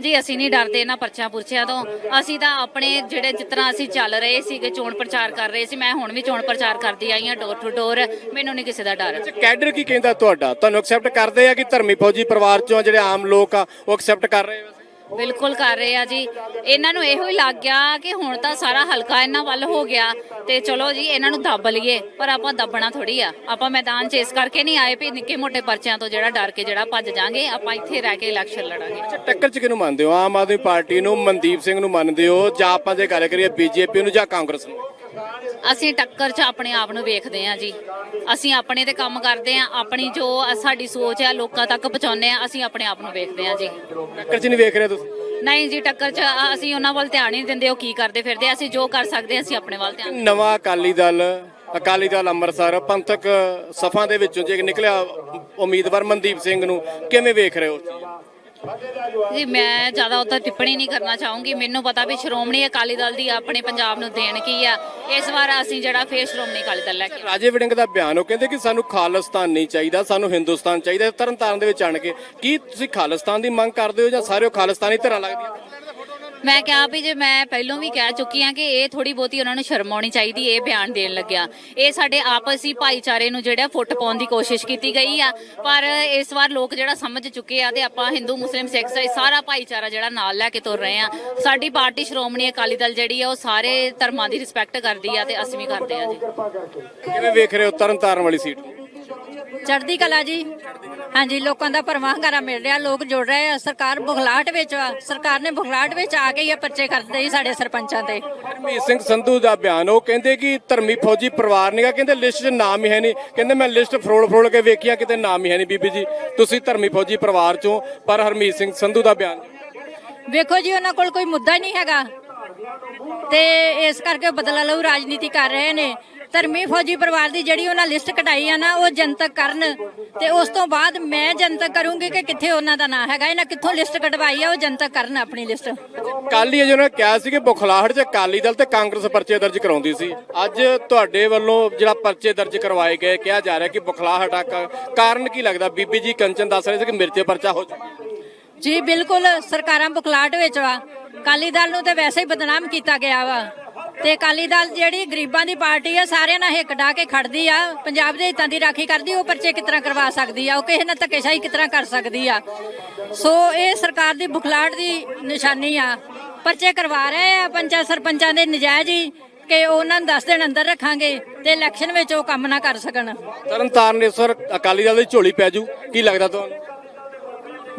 ਜੀ ਅਸੀਂ ਨਹੀਂ ਡਰਦੇ ਇਹਨਾਂ ਪਰਚਾ ਪੁਰਚਿਆਂ ਤੋਂ। ਅਸੀਂ ਤਾਂ ਆਪਣੇ ਜਿਹੜੇ ਤਰ੍ਹਾਂ ਅਸੀਂ ਚੱਲ ਰਹੇ ਸੀਗੇ ਚੋਣ ਪ੍ਰਚਾਰ ਕਰ ਰਹੇ ਸੀ ਮੈਂ ਹੁਣ ਵੀ ਚੋਣ ਪ੍ਰਚਾਰ ਕਰਦੀ ਆਈ ਹਾਂ ਡੋਰ ਟੂ ਡੋਰ ਮੈਨੂੰ ਨਹੀਂ ਕਿਸੇ ਦਾ ਡਰ। ਕੈਡਰ ਕੀ ਕਹਿੰਦਾ ਤੁਹਾਡਾ? ਤੁਹਾਨੂੰ ਐਕਸੈਪਟ ਕਰਦੇ ਆ ਕਿ ਧਰਮੀ ਫੌਜੀ ਪਰਿਵਾਰ ਚੋਂ ਜਿਹੜੇ ਆਮ ਲੋਕ ਆ ਉਹ ਐਕਸੈਪਟ ਕਰ ਰਹੇ ਆ? ਬਿਲਕੁਲ ਕਰ ਰਹੇ ਆ ਜੀ। ਇਹਨਾਂ ਨੂੰ ਇਹੋ ਹੀ ਲੱਗ ਗਿਆ ਕਿ ਹੁਣ ਤਾਂ ਸਾਰਾ ਹਲਕਾ ਇਹਨਾਂ ਵੱਲ ਹੋ ਗਿਆ ਤੇ ਚਲੋ ਜੀ, ਇਹਨਾਂ ਨੂੰ ਦੱਬ ਲਈਏ, ਪਰ ਆਪਾਂ ਦੱਬਣਾ ਥੋੜੀ ਆ। ਆਪਾਂ ਮੈਦਾਨ 'ਚ ਇਸ ਕਰਕੇ ਨਹੀਂ ਆਏ ਵੀ ਨਿੱਕੇ ਮੋਟੇ ਪਰਚਿਆਂ ਤੋਂ ਜਿਹੜਾ ਡਰ ਕੇ ਜਿਹੜਾ ਭੱਜ ਜਾਾਂਗੇ, ਆਪਾਂ ਇੱਥੇ ਰਹਿ ਕੇ ਇਲੈਕਸ਼ਨ ਲੜਾਂਗੇ। ਅੱਛਾ, ਟੱਕਰ ਚ ਕਿਹਨੂੰ ਮੰਨਦੇ ਹੋ? ਆਮ ਆਦਮੀ ਪਾਰਟੀ ਨੂੰ, ਮਨਦੀਪ ਸਿੰਘ ਨੂੰ ਮੰਨਦੇ ਹੋ? ਜਾਂ ਆਪਾਂ ਜੇ ਗੱਲ ਕਰੀਏ ਬੀਜੇਪੀ ਨੂੰ ਜਾਂ ਕਾਂਗਰਸ ਨੂੰ? ਅਸੀਂ ਟੱਕਰ 'ਚ ਆਪਣੇ ਆਪ ਨੂੰ ਵੇਖਦੇ ਆ ਜੀ। ਅਸੀਂ ਆਪਣੇ ਤੇ ਕੰਮ ਕਰਦੇ ਆ ਆਪਣੀ ਜੋ ਸਾਡੀ ਸੋਚ ਆ ਲੋਕਾਂ ਤੱਕ ਪਹੁੰਚਾਉਂਦੇ ਆ ਅਸੀਂ ਆਪਣੇ ਆਪ ਨੂੰ ਵੇਖਦੇ ਆ ਜੀ। ਟੱਕਰ ਚ ਨਹੀਂ ਵੇਖ ਰਹੇ ਤੁਸੀਂ? ਨਹੀਂ ਜੀ ਟੱਕਰ 'ਚ ਅਸੀਂ ਉਹਨਾਂ ਵੱਲ ਧਿਆਨ ਹੀ ਨਹੀਂ ਦਿੰਦੇ ਉਹ ਕੀ ਕਰਦੇ ਫਿਰਦੇ। ਅਸੀਂ ਜੋ ਕਰ ਸਕਦੇ ਅਸੀਂ ਆਪਣੇ ਵੱਲ ਧਿਆਨ ਨਵਾਂ ਅਕਾਲੀ ਦਲ ਅਕਾਲੀ ਦਲ ਅੰਮ੍ਰਿਤਸਰ ਪੰਥਕ ਸਫਾਂ ਦੇ ਵਿੱਚੋਂ ਜੇ ਨਿਕਲਿਆ ਉਮੀਦਵਾਰ ਮਨਦੀਪ ਸਿੰਘ ਨੂੰ ਕਿਵੇਂ ਵੇਖ ਰਹੇ ਹੋ ਜੀ, ਮੈਂ ਜ਼ਿਆਦਾ ਉੱਤੇ ਟਿੱਪਣੀ ਨਹੀਂ ਕਰਨਾ ਚਾਹੂੰਗੀ। ਮੈਨੂੰ ਪਤਾ ਵੀ ਸ਼੍ਰੋਮਣੀ ਅਕਾਲੀ ਦਲ ਦੀ ਆਪਣੇ ਪੰਜਾਬ ਨੂੰ ਦੇਣ ਕੀ ਆ। ਇਸ ਵਾਰ ਅਸੀਂ ਜਿਹੜਾ ਫੇਰ ਸ਼੍ਰੋਮਣੀ ਅਕਾਲੀ ਦਲ ਲੈ ਕੇ ਰਾਜੇ ਵੜਿੰਗ ਦਾ ਬਿਆਨ, ਉਹ ਕਹਿੰਦੇ ਕਿ ਸਾਨੂੰ ਖਾਲਿਸਤਾਨ ਨਹੀਂ ਚਾਹੀਦਾ, ਸਾਨੂੰ ਹਿੰਦੁਸਤਾਨ ਚਾਹੀਦਾ। ਤਰਨਤਾਰਨ ਦੇ ਵਿੱਚ ਆਣ ਕੇ, ਕੀ ਤੁਸੀਂ ਖਾਲਿਸਤਾਨ ਦੀ ਮੰਗ ਕਰਦੇ ਹੋ ਜਾਂ ਸਾਰੇ ਖਾਲਿਸਤਾਨੀ ਧਿਰਾਂ ਲੱਗਦੀਆਂ? ਮੈਂ ਕਿਹਾ ਵੀ ਜੇ ਮੈਂ ਪਹਿਲਾਂ ਵੀ ਕਹਿ ਚੁੱਕੀ ਆ ਕਿ ਇਹ ਥੋੜੀ ਬਹੁਤੀ ਉਹਨਾਂ ਨੂੰ ਸ਼ਰਮ ਆਉਣੀ ਚਾਹੀਦੀ, ਇਹ ਬਿਆਨ ਦੇਣ ਲੱਗਿਆ। ਇਹ ਸਾਡੇ ਆਪਸੀ ਭਾਈਚਾਰੇ ਨੂੰ ਜਿਹੜਾ ਫੁੱਟ ਪਾਉਣ ਦੀ ਕੋਸ਼ਿਸ਼ ਕੀਤੀ ਗਈ ਆ, ਪਰ ਇਸ ਵਾਰ ਲੋਕ ਜਿਹੜਾ ਸਮਝ ਚੁੱਕੇ ਆ ਤੇ ਆਪਾਂ ਹਿੰਦੂ, ਮੁਸਲਿਮ, ਸਿੱਖ ਇਸਾਈ ਸਾਰਾ ਭਾਈਚਾਰਾ ਜਿਹੜਾ ਨਾਲ ਲੈ ਕੇ ਤੁਰ ਰਹੇ ਆ। ਸਾਡੀ ਪਾਰਟੀ ਸ਼੍ਰੋਮਣੀ ਅਕਾਲੀ ਦਲ ਜਿਹੜੀ ਆ, ਉਹ ਸਾਰੇ ਧਰਮਾਂ ਦੀ ਰਿਸਪੈਕਟ ਕਰਦੀ ਆ ਤੇ ਅਸੀਂ ਵੀ ਕਰਦੇ ਆ ਜੀ। ਕਿਵੇਂ ਵੇਖ ਰਹੇ ਹੋ ਤਰਨਤਾਰਨ ਵਾਲੀ ਸੀਟ ਚੜ੍ਹਦੀ ਕਲਾ ਜੀ। ਹਾਂਜੀ ਲੋਕਾਂ ਦਾ ਪਰਵਾਹਗਾਰਾ ਮਿਲ ਰਿਹਾ ਲੋਕ ਜੁੜ ਰਹੇ ਆ। ਸਰਕਾਰ ਬੁਖਲਾਹਟ ਵਿੱਚ ਵਾ ਸਰਕਾਰ ਨੇ ਬੁਖਲਾਹਟ ਵਿੱਚ ਆ ਕੇ ਹੀ ਇਹ ਪਰਚੇ ਕਰਦੇ ਸੀ ਸਾਡੇ ਸਰਪੰਚਾਂ ਤੇ। ਹਰਮੀਤ ਸਿੰਘ ਸੰਧੂ ਦਾ ਬਿਆਨ ਉਹ ਕਹਿੰਦੇ ਕਿ ਧਰਮੀ ਫੌਜੀ ਪਰਿਵਾਰ ਨਹੀਂਗਾ ਕਹਿੰਦੇ ਲਿਸਟ 'ਚ ਨਾਮ ਹੀ ਹੈ ਨਹੀਂ। ਕਹਿੰਦੇ ਮੈਂ ਲਿਸਟ ਫਰੋਲ ਫਰੋਲ ਕੇ ਵੇਖੀਆਂ ਕਿਤੇ ਨਾਮ ਹੀ ਹੈ ਨਹੀਂ ਬੀਬੀ ਜੀ। ਤੁਸੀਂ ਧਰਮੀ ਫੌਜੀ ਪਰਿਵਾਰ ਚੋਂ। ਪਰ ਹਰਮੀਤ ਸਿੰਘ ਸੰਧੂ ਦਾ ਬਿਆਨ। ਵੇਖੋ ਜੀ ਉਹਨਾਂ ਕੋਲ ਕੋਈ ਮੁੱਦਾ ਹੀ ਨਹੀਂ ਹੈਗਾ। ਤੇ ਇਸ ਕਰਕੇ ਬਦਲਾ ਲਊ ਰਾਜਨੀਤੀ ਕਰ ਰਹੇ ਨੇ। ਧਰਮੀ ਫੌਜੀ ਪਰਿਵਾਰ ਦੀ ਜਿਹੜੀ ਉਹਨਾਂ ਲਿਸਟ ਕਢਾਈ ਆ ਨਾ ਉਹ ਜਨਤਕ ਕਰਨ। ਤੇ ਉਸ ਤੋਂ ਬਾਅਦ ਮੈਂ ਜਨਤਕ ਕਰੂੰਗੀ ਕਿ ਕਿੱਥੇ ਉਹਨਾਂ ਦਾ ਨਾਂ ਹੈਗਾ। ਇਹਨਾਂ ਕਿੱਥੋਂ ਲਿਸਟ ਕਢਵਾਈ ਆ ਉਹ ਜਨਤਕ ਕਰਨ ਆਪਣੀ ਲਿਸਟ। ਕੱਲ ਹੀ ਜਿਹਨਾਂ ਕਿਹਾ ਸੀ ਕਿ ਬੁਖਲਾਹਟ 'ਚ ਅਕਾਲੀ ਦਲ ਤੇ ਕਾਂਗਰਸ ਪਰਚੇ ਦਰਜ ਕਰਾਉਂਦੀ ਸੀ। ਅੱਜ ਤੁਹਾਡੇ ਵੱਲੋਂ ਜਿਹੜਾ ਪਰਚੇ ਦਰਜ ਕਰਵਾਏ ਗਏ ਕਿਹਾ ਜਾ ਰਿਹਾ ਕਿ ਬੁਖਲਾਹਟ ਆ। ਕਾਰਨ ਕੀ ਲੱਗਦਾ? ਬੀਬੀ ਜੀ ਕੰਚਨ ਦੱਸ ਰਹੇ ਸੀ ਕਿ ਮੇਰੇ ਤੇ ਪਰਚਾ ਹੋ ਜੀ ਬਿਲਕੁਲ ਸਰਕਾਰਾਂ ਬੁਖਲਾਟ ਵਿੱਚ ਵਾ। ਅਕਾਲੀ ਦਲ ਨੂੰ ਤੇ ਵੈਸੇ ਹੀ ਬਦਨਾਮ ਕੀਤਾ ਗਿਆ ਵਾ। ਤੇ ਅਕਾਲੀ ਦਲ ਜਿਹੜੀ ਗਰੀਬਾਂ ਦੀ ਪਾਰਟੀ ਆ, ਸਾਰਿਆਂ ਨਾਲ ਹਿੱਕ ਡਾ ਕੇ ਖੜਦੀ ਆ। ਪੰਜਾਬ ਦੇ ਹਿੱਤਾਂ ਦੀ ਰਾਖੀ ਕਰਦੀ, ਉਹ ਪਰਚੇ ਕਿਸ ਕਰਵਾ ਸਕਦੀ ਆ? ਉਹ ਕਿਸੇ ਨਾਲ ਧੱਕੇਸ਼ਾਹੀ ਕਿਸ ਕਰ ਸਕਦੀ ਆ? ਸੋ ਇਹ ਸਰਕਾਰ ਦੀ ਬੁਖਲਾਟ ਦੀ ਨਿਸ਼ਾਨੀ ਆ। ਪਰਚੇ ਕਰਵਾ ਰਹੇ ਆ ਪੰਚਾਂ ਸਰਪੰਚਾਂ ਦੇ ਨਜਾਇਜ਼ ਹੀ, ਕਿ ਉਹਨਾਂ ਨੂੰ 10 ਦਿਨ ਅੰਦਰ ਰੱਖਾਂਗੇ ਤੇ ਇਲੈਕਸ਼ਨ ਵਿੱਚ ਉਹ ਕੰਮ ਨਾ ਕਰ ਸਕਣ। ਤਰਨਤਾਰਨ ਇਸ ਵਾਰ ਅਕਾਲੀ ਦਲ ਦੀ ਝੋਲੀ ਪੈ ਜੂ। ਕੀ ਲੱਗਦਾ ਤੁਹਾਨੂੰ?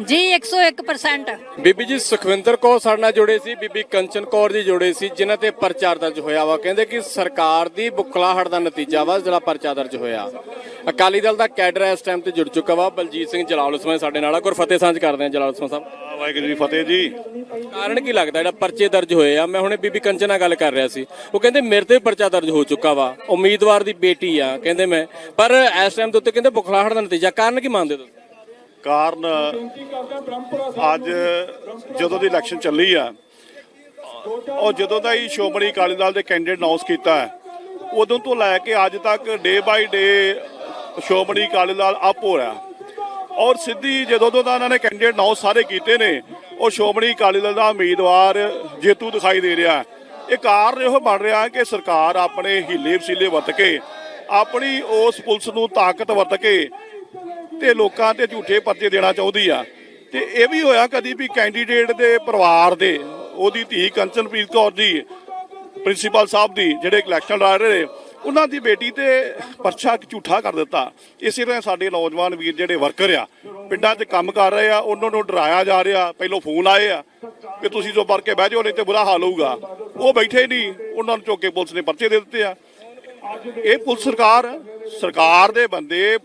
ਜੀ 101% ਬੀਬੀ ਜੀ ਸੁਖਵਿੰਦਰ ਕੌਰ ਸਾਡੇ ਨਾਲ ਜੁੜੇ ਸੀ ਬੀਬੀ ਕੰਚਨ ਕੌਰ ਜੀ ਜੁੜੇ ਸੀ ਜਿਨ੍ਹਾਂ ਤੇ ਪਰਚਾ ਦਰਜ ਹੋਇਆ ਵਾ। ਕਹਿੰਦੇ ਕਿ ਸਰਕਾਰ ਦੀ ਬੁਖਲਾਹਟ ਦਾ ਨਤੀਜਾ ਵਾ ਜਿਹੜਾ ਪਰਚਾ ਦਰਜ ਹੋਇਆ। ਅਕਾਲੀ ਦਲ ਦਾ ਕੈਡਰ ਇਸ ਟਾਈਮ ਤੇ ਜੁੜ ਚੁੱਕਾ ਵਾ ਬਲਜੀਤ ਸਿੰਘ ਜਲਾਲ ਉਸਮਾਨ ਸਾਡੇ ਨਾਲ ਆ। ਗੁਰ ਫਤਿਹ ਸਾਂਝ ਕਰਦੇ ਆ ਜਲਾਲ ਉਸਮਾਨ ਸਾਹਿਬ। ਵਾਹਿਗੁਰੂ ਜੀ ਫਤਿਹ ਜੀ। ਕਾਰਨ ਕੀ ਲੱਗਦਾ ਜਿਹੜਾ ਪਰਚੇ ਦਰਜ ਹੋਏ ਆ? ਮੈਂ ਹੁਣੇ ਬੀਬੀ ਕੰਚਨ ਨਾਲ ਗੱਲ ਕਰ ਰਿਹਾ ਸੀ। ਉਹ ਕਹਿੰਦੇ ਮੇਰੇ ਤੇ ਪਰਚਾ ਦਰਜ ਹੋ ਚੁੱਕਾ ਵਾ। ਉਮੀਦਵਾਰ ਦੀ ਬੇਟੀ ਆ ਕਹਿੰਦੇ ਮੈਂ। ਪਰ ਇਸ ਟਾਈਮ ਦੇ ਉੱਤੇ ਕਹਿੰਦੇ ਬੁਖਲਾਹਟ ਦਾ ਨਤੀਜਾ ਕਾਰਨ ਕੀ ਮੰਨਦੇ ਤੁਸੀਂ? ਕਾਰਨ ਅੱਜ ਜਦੋਂ ਦੀ ਇਲੈਕਸ਼ਨ ਚੱਲੀ ਆ ਉਹ ਜਦੋਂ ਦਾ ਹੀ ਸ਼ੋਮਣੀ ਅਕਾਲੀ ਦਲ ਦੇ ਕੈਂਡੀਡੇਟ ਅਨਾਉਂਸ ਕੀਤਾ ਹੈ, ਉਦੋਂ ਤੋਂ ਲੈ ਕੇ ਅੱਜ ਤੱਕ day by day Shiromani Akali Dal up ਹੋ ਰਿਹਾ। ਔਰ ਸਿੱਧੀ ਜਦੋਂ ਤੋਂ ਦਾ ਇਹਨਾਂ ਨੇ ਕੈਂਡੀਡੇਟ ਅਨਾਉਂਸ ਸਾਰੇ ਕੀਤੇ ਨੇ ਉਹ ਸ਼ੋਮਣੀ ਅਕਾਲੀ ਦਲ ਦਾ ਉਮੀਦਵਾਰ ਜੇਤੂ ਦਿਖਾਈ ਦੇ ਰਿਹਾ। ਇਹ ਕਾਰਨ ਇਹੋ ਬਣ ਰਿਹਾ ਕਿ ਸਰਕਾਰ ਆਪਣੇ ਹੀਲੇ ਵਸੀਲੇ ਵਰਤ ਕੇ ਆਪਣੀ ਉਸ ਪੁਲਿਸ ਨੂੰ ਤਾਕਤ ਵਰਤ ਕੇ ਤੇ ਲੋਕਾਂ ਤੇ ਝੂਠੇ ਪਰਚੇ ਦੇਣਾ ਚਾਹੁੰਦੀ ਆ। ਤੇ ਇਹ ਵੀ ਹੋਇਆ ਕਦੀ ਵੀ ਕੈਂਡੀਡੇਟ ਦੇ ਪਰਿਵਾਰ ਦੇ, ਉਹਦੀ ਧੀ ਕੰਚਨਪ੍ਰੀਤ ਕੌਰ ਦੀ, ਪ੍ਰਿੰਸੀਪਲ ਸਾਹਿਬ ਦੀ, ਜਿਹੜੇ ਇਲੈਕਸ਼ਨ ਲੜ ਰਹੇ ਉਹਨਾਂ ਦੀ ਬੇਟੀ ਤੇ ਪਰਚਾ ਝੂਠਾ ਕਰ ਦਿੱਤਾ। ਇਸੇ ਤਰ੍ਹਾਂ ਸਾਡੇ ਨੌਜਵਾਨ ਵੀਰ ਜਿਹੜੇ ਵਰਕਰ ਆ, ਪਿੰਡਾਂ 'ਚ ਕੰਮ ਕਰ ਰਹੇ ਆ, ਉਹਨਾਂ ਨੂੰ ਡਰਾਇਆ ਜਾ ਰਿਹਾ, ਪਹਿਲੋਂ ਫੋਨ ਆਏ ਆ ਕਿ ਤੁਸੀਂ ਜੋ ਵਰ ਕੇ ਬਹਿ ਜਾਓ, ਨਹੀਂ ਤੇ ਬੁਰਾ ਹਾਲ ਹੋਊਗਾ। ਉਹ ਬੈਠੇ ਨਹੀਂ, ਉਹਨਾਂ ਨੂੰ ਚੁੱਕ ਕੇ ਪੁਲਿਸ ਨੇ ਪਰਚੇ ਦੇ ਦਿੱਤੇ ਆ। ਇਹ ਪੁਲਿਸ ਸਰਕਾਰ ਸਰਕਾਰ ਦੇ ਬੰਦੇ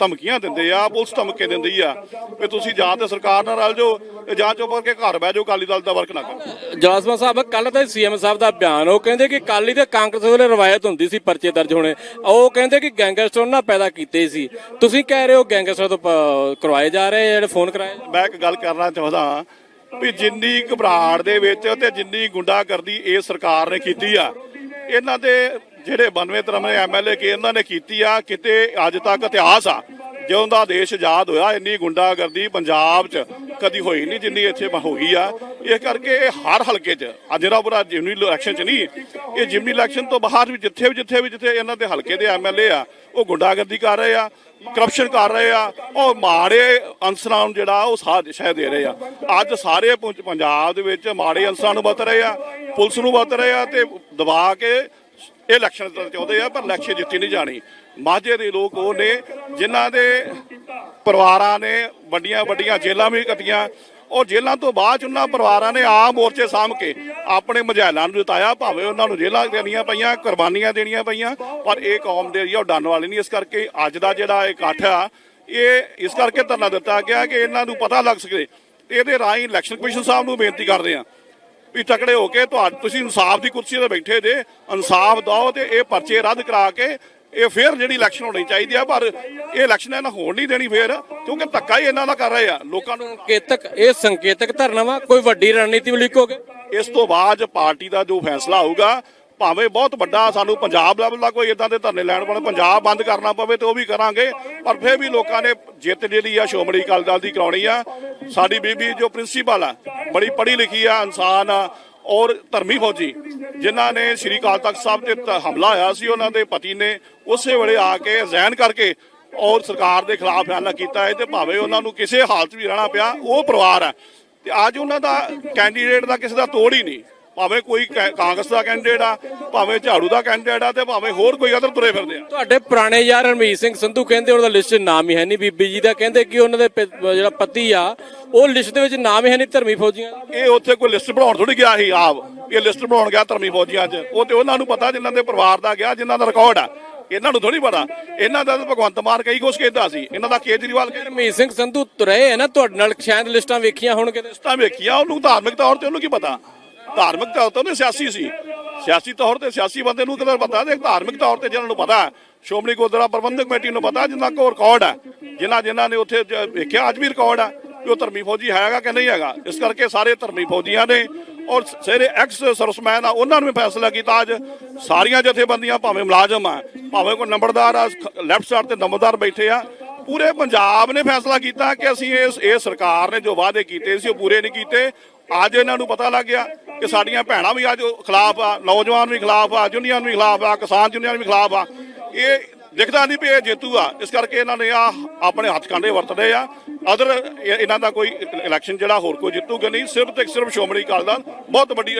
ਧਮਕੀਆਂ ਦਿੰਦੇ ਆ ਪੁਲਿਸ ਧਮਕੇ ਦਿੰਦੀ ਆ। ਵੀ ਤੁਸੀਂ ਜਾਂ ਤੇ ਸਰਕਾਰ ਨਾਲ ਰਲ ਜਾਓ ਜਾਂ ਚੁੱਪ ਕਰਕੇ ਘਰ ਬਹਿ ਜਾਓ ਅਕਾਲੀ ਦਲ ਦਾ ਵਰਕ ਨਾ ਕਰੋ। ਜਲਾਸਮਾ ਸਾਹਿਬ ਕੱਲ ਤਾਂ ਸੀਐਮ ਸਾਹਿਬ ਦਾ ਬਿਆਨ ਉਹ ਕਹਿੰਦੇ ਕਿ ਕਾਲੀ ਤੇ ਕਾਂਗਰਸ ਵੇਲੇ ਰਵਾਇਤ ਹੁੰਦੀ ਸੀ ਪਰਚੇ ਦਰਜ ਹੋਣੇ। ਉਹ ਕਹਿੰਦੇ ਕਿ ਗੈਂਗਸਟਰ ਉਹਨਾਂ ਪੈਦਾ ਕੀਤੇ ਸੀ। ਤੁਸੀਂ ਕਹਿ ਰਹੇ ਹੋ ਗੈਂਗਸਟਰ ਤੋਂ ਕਰਵਾਏ ਜਾ ਰਹੇ ਜਿਹੜੇ ਫੋਨ ਕਰਾਏ? ਮੈਂ ਇੱਕ ਗੱਲ ਕਰਨਾ ਚਾਹੁੰਦਾ ਵੀ ਜਿੰਨੀ ਘਬਰਾਹਟ ਦੇ ਵਿੱਚ ਤੇ ਜਿੰਨੀ ਗੁੰਡਾਗਰਦੀ ਇਹ ਸਰਕਾਰ ਨੇ ਕੀਤੀ ਆ ਇਹਨਾਂ ਦੇ ਜਿਹੜੇ 92 ਤਰਮੇ ਐਮਐਲਏ ਕੇ ਇਹਨਾਂ ਨੇ ਕੀਤੀ ਆ, ਕਿਤੇ ਅੱਜ ਤੱਕ ਇਤਿਹਾਸ ਆ, ਜਦੋਂ ਦਾ ਦੇਸ਼ ਆਜ਼ਾਦ ਹੋਇਆ, ਇੰਨੀ ਗੁੰਡਾਗਰਦੀ ਪੰਜਾਬ 'ਚ ਕਦੀ ਹੋਈ ਨਹੀਂ, ਜਿੰਨੀ ਇੱਥੇ ਹੋਈ ਆ। ਇਹ ਕਰਕੇ ਇਹ ਹਰ ਹਲਕੇ 'ਚ, ਅੱਜ ਜਿਹੜਾ ਬੁਰਾ ਜਿਮਨੀ ਇਲੈਕਸ਼ਨ 'ਚ ਨਹੀਂ, ਇਹ ਜਿਮਨੀ ਇਲੈਕਸ਼ਨ ਤੋਂ ਬਾਹਰ ਵੀ ਜਿੱਥੇ ਵੀ ਜਿੱਥੇ ਵੀ ਜਿੱਥੇ ਇਹਨਾਂ ਦੇ ਹਲਕੇ ਦੇ ਐਮਐਲਏ ਆ, ਉਹ ਗੁੰਡਾਗਰਦੀ ਕਰ ਰਹੇ ਆ ਕਰਪਸ਼ਨ ਕਰ ਰਹੇ ਆ, ਉਹ ਮਾੜੇ ਅਨਸਰਾਂ ਨੂੰ ਜਿਹੜਾ ਉਹ ਸਾਥ ਸ਼ਾਇਦ ਦੇ ਰਹੇ ਆ। ਅੱਜ ਸਾਰੇ ਪੁੰ- ਪੰਜਾਬ ਦੇ ਵਿੱਚ ਮਾੜੇ ਅਨਸਰਾਂ ਨੂੰ ਵਰਤ ਰਹੇ ਆ, ਪੁਲਿਸ ਨੂੰ ਵਰਤ ਰਹੇ ਆ ਤੇ ਦਬਾ ਕੇ ਇਹ ਇਲੈਕਸ਼ਨ ਚਾਹੁੰਦੇ ਆ, ਪਰ ਇਲੈਕਸ਼ਨ ਜਿੱਤੀ ਨਹੀਂ ਜਾਣੀ। ਮਾਝੇ ਦੇ ਲੋਕ ਉਹ ਨੇ, ਜਿਨ੍ਹਾਂ ਦੇ ਪਰਿਵਾਰਾਂ ਨੇ ਵੱਡੀਆਂ ਵੱਡੀਆਂ ਜੇਲ੍ਹਾਂ ਵੀ ਕੱਟੀਆਂ। ਉਹ ਜੇਲ੍ਹਾਂ ਤੋਂ ਬਾਅਦ 'ਚ ਉਹਨਾਂ ਪਰਿਵਾਰਾਂ ਨੇ ਆ ਮੋਰਚੇ ਸਾਂਭ ਕੇ ਆਪਣੇ ਮਝੈਲਾਂ ਨੂੰ ਜਿਤਾਇਆ, ਭਾਵੇਂ ਉਹਨਾਂ ਨੂੰ ਜੇਲ੍ਹਾਂ ਦੇਣੀਆਂ ਪਈਆਂ, ਕੁਰਬਾਨੀਆਂ ਦੇਣੀਆਂ ਪਈਆਂ, ਪਰ ਇਹ ਕੌਮ ਦੇ ਜਿਹੜੀ ਆ ਉਹ ਡਰਨ ਵਾਲੀ ਨਹੀਂ। ਇਸ ਕਰਕੇ ਅੱਜ ਦਾ ਜਿਹੜਾ ਇਕੱਠ ਆ, ਇਹ ਇਸ ਕਰਕੇ ਧਰਨਾ ਦਿੱਤਾ ਗਿਆ ਕਿ ਇਹਨਾਂ ਨੂੰ ਪਤਾ ਲੱਗ ਸਕੇ। ਇਹਦੇ ਰਾਹੀਂ ਇਲੈਕਸ਼ਨ ਕਮਿਸ਼ਨ ਸਾਹਿਬ ਨੂੰ ਬੇਨਤੀ ਕਰਦੇ ਆ ਵੀ ਤਕੜੇ ਹੋ ਕੇ ਤੁਹਾਨੂੰ ਤੁਸੀਂ ਇਨਸਾਫ ਦੀ ਕੁਰਸੀ ਤੇ ਬੈਠੇ ਜੇ ਇਨਸਾਫ ਦਿਓ ਤੇ ਇਹ ਪਰਚੇ ਰੱਦ ਕਰਾ ਕੇ ਇਹ ਫੇਰ ਜਿਹੜੀ ਇਲੈਕਸ਼ਨ ਹੋਣੀ ਚਾਹੀਦੀ ਆ ਪਰ ਇਹ ਇਲੈਕਸ਼ਨ ਇਹਨਾਂ ਹੋਣ ਨਹੀਂ ਦੇਣੀ ਫੇਰ ਕਿਉਂਕਿ ਧੱਕਾ ਹੀ ਇਹਨਾਂ ਦਾ ਕਰ ਰਹੇ ਆ ਲੋਕਾਂ ਨੂੰ ਸੰਕੇਤਕ ਇਹ ਸੰਕੇਤਕ ਧਰਨਾ ਵਾ ਕੋਈ ਵੱਡੀ ਰਣਨੀਤੀ ਵੀ ਲਿਖੋਗੇ ਇਸ ਤੋਂ ਬਾਅਦ ਪਾਰਟੀ ਦਾ ਜੋ ਫੈਸਲਾ ਹੋਊਗਾ ਭਾਵੇਂ ਬਹੁਤ ਵੱਡਾ ਸਾਨੂੰ ਪੰਜਾਬ ਲੈਵਲ ਦਾ ਕੋਈ ਇਦਾਂ ਦੇ ਧਰਨੇ ਲੈਣ ਪਵੇ ਪੰਜਾਬ ਬੰਦ ਕਰਨਾ ਪਵੇ ਤੇ ਉਹ ਵੀ ਕਰਾਂਗੇ, ਪਰ ਫਿਰ ਵੀ ਲੋਕਾਂ ਨੇ ਜਿੱਤ ਜਿਹੜੀ ਆ ਸ਼੍ਰੋਮਣੀ ਅਕਾਲੀ ਦਲ ਦੀ ਕਰਾਉਣੀ ਆ। ਸਾਡੀ ਬੀਬੀ ਜੋ ਪ੍ਰਿੰਸੀਪਲ ਆ, ਬੜੀ ਪੜ੍ਹੀ ਲਿਖੀ ਆ, ਇਨਸਾਨ ਆ, ਔਰ ਧਰਮੀ ਫੌਜੀ, ਜਿਨ੍ਹਾਂ ਨੇ ਸ਼੍ਰੀ ਅਕਾਲ ਤਖਤ ਸਾਹਿਬ ਤੇ ਤ- ਹਮਲਾ ਹੋਇਆ ਸੀ, ਉਹਨਾਂ ਦੇ ਪਤੀ ਨੇ ਉਸੇ ਵੇਲੇ ਆ ਕੇ ਜ਼ੈਨ ਕਰਕੇ ਔਰ ਸਰਕਾਰ ਦੇ ਖਿਲਾਫ ਫੈਸਲਾ ਕੀਤਾ ਹੈ ਤੇ ਭਾਵੇਂ ਉਹਨਾਂ ਨੂੰ ਕਿਸੇ ਹਾਲਤ ਵੀ ਰਹਿਣਾ ਪਿਆ, ਉਹ ਪਰਿਵਾਰ ਹੈ ਤੇ ਅੱਜ ਉਹਨਾਂ ਦਾ ਕੈਂਡੀਡੇਟ ਦਾ ਕਿਸੇ ਦਾ ਤੋੜ ਹੀ ਨਹੀਂ। ਭਾਵੇਂ ਕੋਈ ਕਾਂਗਰਸ ਦਾ ਕੈਂਡੀਡੇਟ ਆ ਭਾਵੇਂ ਝਾੜੂ ਦਾ ਕੈਂਡੀਡੇਟ ਆ ਤੇ ਭਾਵੇਂ ਹੋਰ ਕੋਈ ਅਦਰ ਤੁਰੇ ਫਿਰਦੇ ਆ। ਤੁਹਾਡੇ ਪੁਰਾਣੇ ਯਾਰ ਰਣਮੀਤ ਸਿੰਘ ਸੰਧੂ ਕਹਿੰਦੇ ਉਹਨਾਂ ਦਾ ਲਿਸਟ 'ਚ ਨਾਮ ਹੀ ਹੈ ਨਹੀਂ। ਬੀਬੀ ਜੀ ਦਾ ਕਹਿੰਦੇ ਕਿ ਉਹਨਾਂ ਦੇ ਜਿਹੜਾ ਪਤੀ ਆ ਉਹ ਲਿਸਟ ਦੇ ਵਿੱਚ ਨਾਮ ਹੀ ਹੈ ਨਹੀਂ ਧਰਮੀ ਫੌਜੀਆਂ। ਇਹ ਉੱਥੇ ਕੋਈ ਲਿਸਟ ਬਣਾਉਣ ਥੋੜੀ ਗਿਆ ਸੀ ਆਪ। ਇਹ ਲਿਸਟ ਬਣਾਉਣ ਗਿਆ ਧਰਮੀ ਫੌਜੀਆਂ 'ਚ। ਉਹ ਤੇ ਉਹਨਾਂ ਨੂੰ ਪਤਾ ਜਿਨ੍ਹਾਂ ਦੇ ਪਰਿਵਾਰ ਦਾ ਗਿਆ ਜਿਨ੍ਹਾਂ ਦਾ ਰਿਕਾਰਡ ਆ। ਇਹਨਾਂ ਨੂੰ ਥੋੜੀ ਪਤਾ। ਇਹਨਾਂ ਦਾ ਤਾਂ ਭਗਵੰਤ ਮਾਨ ਕਈ ਕੁਛ ਕਹਿੰਦਾ ਸੀ। ਇਹਨਾਂ ਦਾ ਕੇਜਰੀਵਾਲ ਕਹਿੰਦਾ ਰਣਮੀਤ ਸਿੰਘ ਸੰਧੂ ਤੁਰੇ ਹੈ ਨਾ ਤੁਹਾਡੇ ਨਾਲ ਸ਼ਾਇਦ ਲਿਸਟਾਂ ਵੇਖੀਆਂ ਹੋਣਗੇ ਤੇ ਤਾਂ ਵੇਖਿਆ ਉਹਨੂੰ ਧਾਰਮਿਕ ਤੌਰ ਤੇ ਉਹਨੂੰ ਕੀ ਪਤਾ? ਧਾਰਮਿਕ ਤੌਰ ਤੇ ਉਹਨੇ ਸਿਆਸੀ ਸੀ। ਸਿਆਸੀ ਤੌਰ ਤੇ ਸਿਆਸੀ ਬੰਦੇ ਨੂੰ ਕਿਹਦਾ ਪਤਾ ਤੇ ਧਾਰਮਿਕ ਤੌਰ ਤੇ ਜਿਹਨਾਂ ਨੂੰ ਪਤਾ ਹੈ, ਸ਼੍ਰੋਮਣੀ ਗੁਰਦੁਆਰਾ ਪ੍ਰਬੰਧਕ ਕਮੇਟੀ ਨੂੰ ਪਤਾ ਜਿੰਨਾ ਕੋ ਰਿਕਾਰਡ ਹੈ ਜਿਨ੍ਹਾਂ ਜਿਨ੍ਹਾਂ ਨੇ ਉੱਥੇ ਵੇਖਿਆ ਅੱਜ ਵੀ ਰਿਕਾਰਡ ਹੈ ਕਿ ਉਹ ਧਰਮੀ ਫੌਜੀ ਹੈਗਾ ਕਿ ਨਹੀਂ ਹੈਗਾ। ਇਸ ਕਰਕੇ ਸਾਰੇ ਧਰਮੀ ਫੌਜੀਆਂ ਨੇ ਔਰ ਸਾਰੇ ਐਕਸ ਸਰਵਿਸਮੈਨ ਆ ਉਹਨਾਂ ਨੂੰ ਵੀ ਫੈਸਲਾ ਕੀਤਾ ਅੱਜ। ਸਾਰੀਆਂ ਜਥੇਬੰਦੀਆਂ ਭਾਵੇਂ ਮੁਲਾਜ਼ਮ ਆ ਭਾਵੇਂ ਕੋਈ ਨੰਬਰਦਾਰ ਆ ਲੈਫਟ ਸਾਈਡ ਤੇ ਨੰਬਰਦਾਰ ਬੈਠੇ ਆ ਪੂਰੇ ਪੰਜਾਬ ਨੇ ਫੈਸਲਾ ਕੀਤਾ ਕਿ ਅਸੀਂ ਇਸ ਇਹ ਸਰਕਾਰ ਨੇ ਜੋ ਵਾਅਦੇ ਕੀਤੇ ਸੀ ਉਹ ਪੂਰੇ ਨਹੀਂ ਕੀਤੇ। ਅੱਜ ਇਹਨਾਂ ਨੂੰ ਪਤਾ ਲੱਗ ਗਿਆ ਕਿ ਸਾਡੀਆਂ ਭੈਣਾਂ ਵੀ ਅੱਜ ਖਿਲਾਫ ਆ ਨੌਜਵਾਨ ਵੀ ਖਿਲਾਫ ਆ ਯੂਨੀਅਨ ਵੀ ਖਿਲਾਫ ਆ ਕਿਸਾਨ ਯੂਨੀਅਨ ਵੀ ਖਿਲਾਫ ਆ। ਇਹ ਦਿਖਦਾ ਨਹੀਂ ਵੀ ਇਹ ਜੇਤੂ ਆ। ਇਸ ਕਰਕੇ ਇਹਨਾਂ ਨੇ ਆ ਆਪਣੇ ਹੱਥ ਕਾਂਡੇ ਵਰਤਦੇ ਆ। ਅਦਰ ਇਹਨਾਂ ਦਾ ਕੋਈ ਇਲੈਕਸ਼ਨ ਜਿਹੜਾ ਹੋਰ ਕੋਈ ਜਿੱਤੂਗਾ ਨਹੀਂ। ਸਿਰਫ ਤੇ ਸਿਰਫ ਸ਼੍ਰੋਮਣੀ ਅਕਾਲੀ ਦਲ ਬਹੁਤ ਵੱਡੀ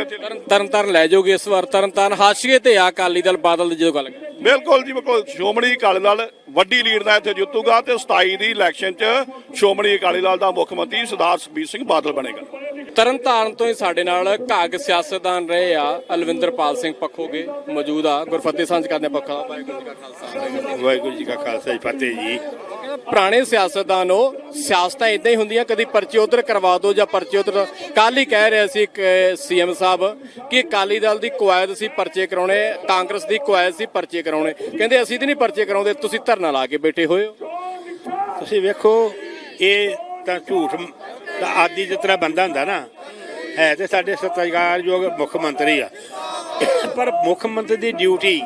ਤਰਨ ਤਾਰਨ ਲੈ ਜਾਓਗੇ ਇਸ ਵਾਰ। ਤਰਨ ਤਾਰਨ ਹਾਸ਼ੀਏ ਤੇ ਆ ਅਕਾਲੀ ਦਲ ਬਾਦਲ ਦੀ ਜਦੋਂ ਗੱਲ। ਬਿਲਕੁਲ ਜੀ ਬਿਲਕੁਲ। ਸ਼੍ਰੋਮਣੀ ਅਕਾਲੀ ਦਲ ਵੱਡੀ ਲੀਡ ਨਾਲ ਇੱਥੇ ਜਿੱਤੂਗਾ ਤੇ 27 ਦੀ ਇਲੈਕਸ਼ਨ 'ਚ ਸ਼੍ਰੋਮਣੀ ਅਕਾਲੀ ਦਲ ਦਾ ਮੁੱਖ ਮੰਤਰੀ ਸਰਦਾਰ ਸੁਖਬੀਰ ਸਿੰਘ ਬਾਦਲ ਬਣੇਗਾ। ਤਰਨ ਤਾਰਨ ਤੋਂ ਹੀ ਸਾਡੇ ਨਾਲ ਘਾਗ ਸਿਆਸਤਦਾਨ ਰਹੇ ਆ ਅਲਵਿੰਦਰਪਾਲ ਸਿੰਘ ਪੱਖੋਗੇ ਮੌਜੂਦ ਆ। ਗੁਰਫਤਿਹ ਸਾਂਝ ਕਰਦੇ ਪੱਖਾ। ਵਾਹਿਗੁਰੂ ਜੀ ਕਾ ਖਾਲਸਾ ਵਾਹਿਗੁਰੂ ਜੀ ਕਾ ਖਾਲਸਾ ਜੀ ਫਤਿਹ ਜੀ। ਪੁਰਾਣੇ ਸਿਆਸਤਦਾਨ ਉਹ ਸਿਆਸਤਾਂ ਇਦਾਂ ਹੀ ਹੁੰਦੀਆਂ ਕਦੀ ਪਰਚੇ ਉਧਰ ਕਰਵਾ ਦਿਓ ਜਾਂ ਪਰਚੇ ਉਧਰ ਕੱਲ ਹੀ ਕਹਿ ਰਿਹਾ ਸੀ ਇੱਕ ਸੀਐਮ ਸਾਹਿਬ ਕਿ ਅਕਾਲੀ ਦਲ ਦੀ ਕੁਆਇਦ ਸੀ ਪਰਚੇ ਕਰਾਉਣੇ ਕਾਂਗਰਸ ਦੀ ਕੁਆਇਦ ਸੀ ਪਰਚੇ ਕਰਾਉਣੇ। ਕਹਿੰਦੇ ਅਸੀਂ ਤੇ ਨਹੀਂ ਪਰਚੇ ਕਰਾਉਂਦੇ ਤੁਸੀਂ ਧਰਨਾ ਲਾ ਕੇ ਬੈਠੇ ਹੋਏ ਹੋ। ਤੁਸੀਂ ਵੇਖੋ ਇਹ ਤਾਂ ਝੂਠ ਤਾਂ ਆਦੀ ਜਿਸ ਤਰ੍ਹਾਂ ਬੰਦਾ ਹੁੰਦਾ ਨਾ, ਹੈ ਤੇ ਸਾਡੇ ਸਤਿਕਾਰਯੋਗ ਮੁੱਖ ਮੰਤਰੀ ਆ। ਪਰ ਮੁੱਖ ਮੰਤਰੀ ਦੀ ਡਿਊਟੀ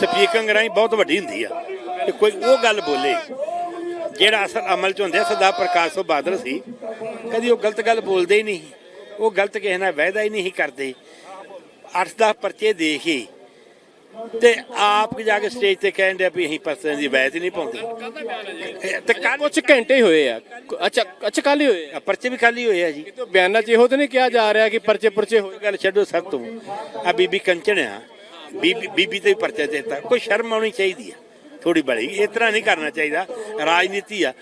ਸਪੀਕਿੰਗ ਰਾਹੀਂ ਬਹੁਤ ਵੱਡੀ ਹੁੰਦੀ ਆ। ਤੇ ਕੋਈ ਉਹ ਗੱਲ ਬੋਲੇ, ਜਿਹੜਾ ਅਸਲ ਅਮਲ ਚ ਹੁੰਦੇ ਸਰਦਾਰ ਪ੍ਰਕਾਸ਼ ਸਿੰਘ ਬਾਦਲ ਸੀ, ਕਦੀ ਉਹ ਗਲਤ ਗੱਲ ਬੋਲਦੇ ਹੀ ਨਹੀਂ। ਉਹ ਗਲਤ ਕਿਸੇ ਨਾਲ ਵਾਅਦਾ ਹੀ ਨਹੀਂ ਕਰਦੇ। 8-10 ਪਰਚੇ ਦੇ ਕੇ ਤੇ ਆਪ ਜਾ ਕੇ ਸਟੇਜ ਤੇ ਕਹਿਣ ਦੇ ਵੀ ਅਸੀਂ ਪਰਚੇ ਦੀ ਵੈਦ ਨਹੀਂ ਪਾਉਂਦੇ। ਤੇ ਕੱਲ ਕੁਝ ਘੰਟੇ ਹੋਏ ਆ। ਅੱਛਾ ਅੱਛਾ ਕੱਲ ਹੀ ਹੋਏ ਆ। ਪਰਚੇ ਵੀ ਖਾਲੀ ਹੋਏ ਆ ਜੀ। ਬਿਆਨਾਂ 'ਚ ਇਹੋ ਤਾਂ ਨਹੀਂ ਕਿਹਾ ਜਾ ਰਿਹਾ ਕਿ ਪਰਚੇ ਪੁਰਚੇ ਹੋਏ। ਗੱਲ ਛੱਡੋ ਸਭ ਤੋਂ। ਆ ਬੀਬੀ ਕੰਚਣ ਆ। ਬੀਬੀ ਬੀਬੀ ਤੇ ਵੀ ਪਰਚਾ ਦਿੱਤਾ। ਕੋਈ ਸ਼ਰਮ ਆਉਣੀ ਚਾਹੀਦੀ ਆ। ਥੋੜੀ ਬੜੀ। ਇਸ ਤਰ੍ਹਾਂ ਨਹੀਂ ਕਰਨਾ ਚਾਹੀਦਾ। ਰਾਜਨੀਤੀ ਆ।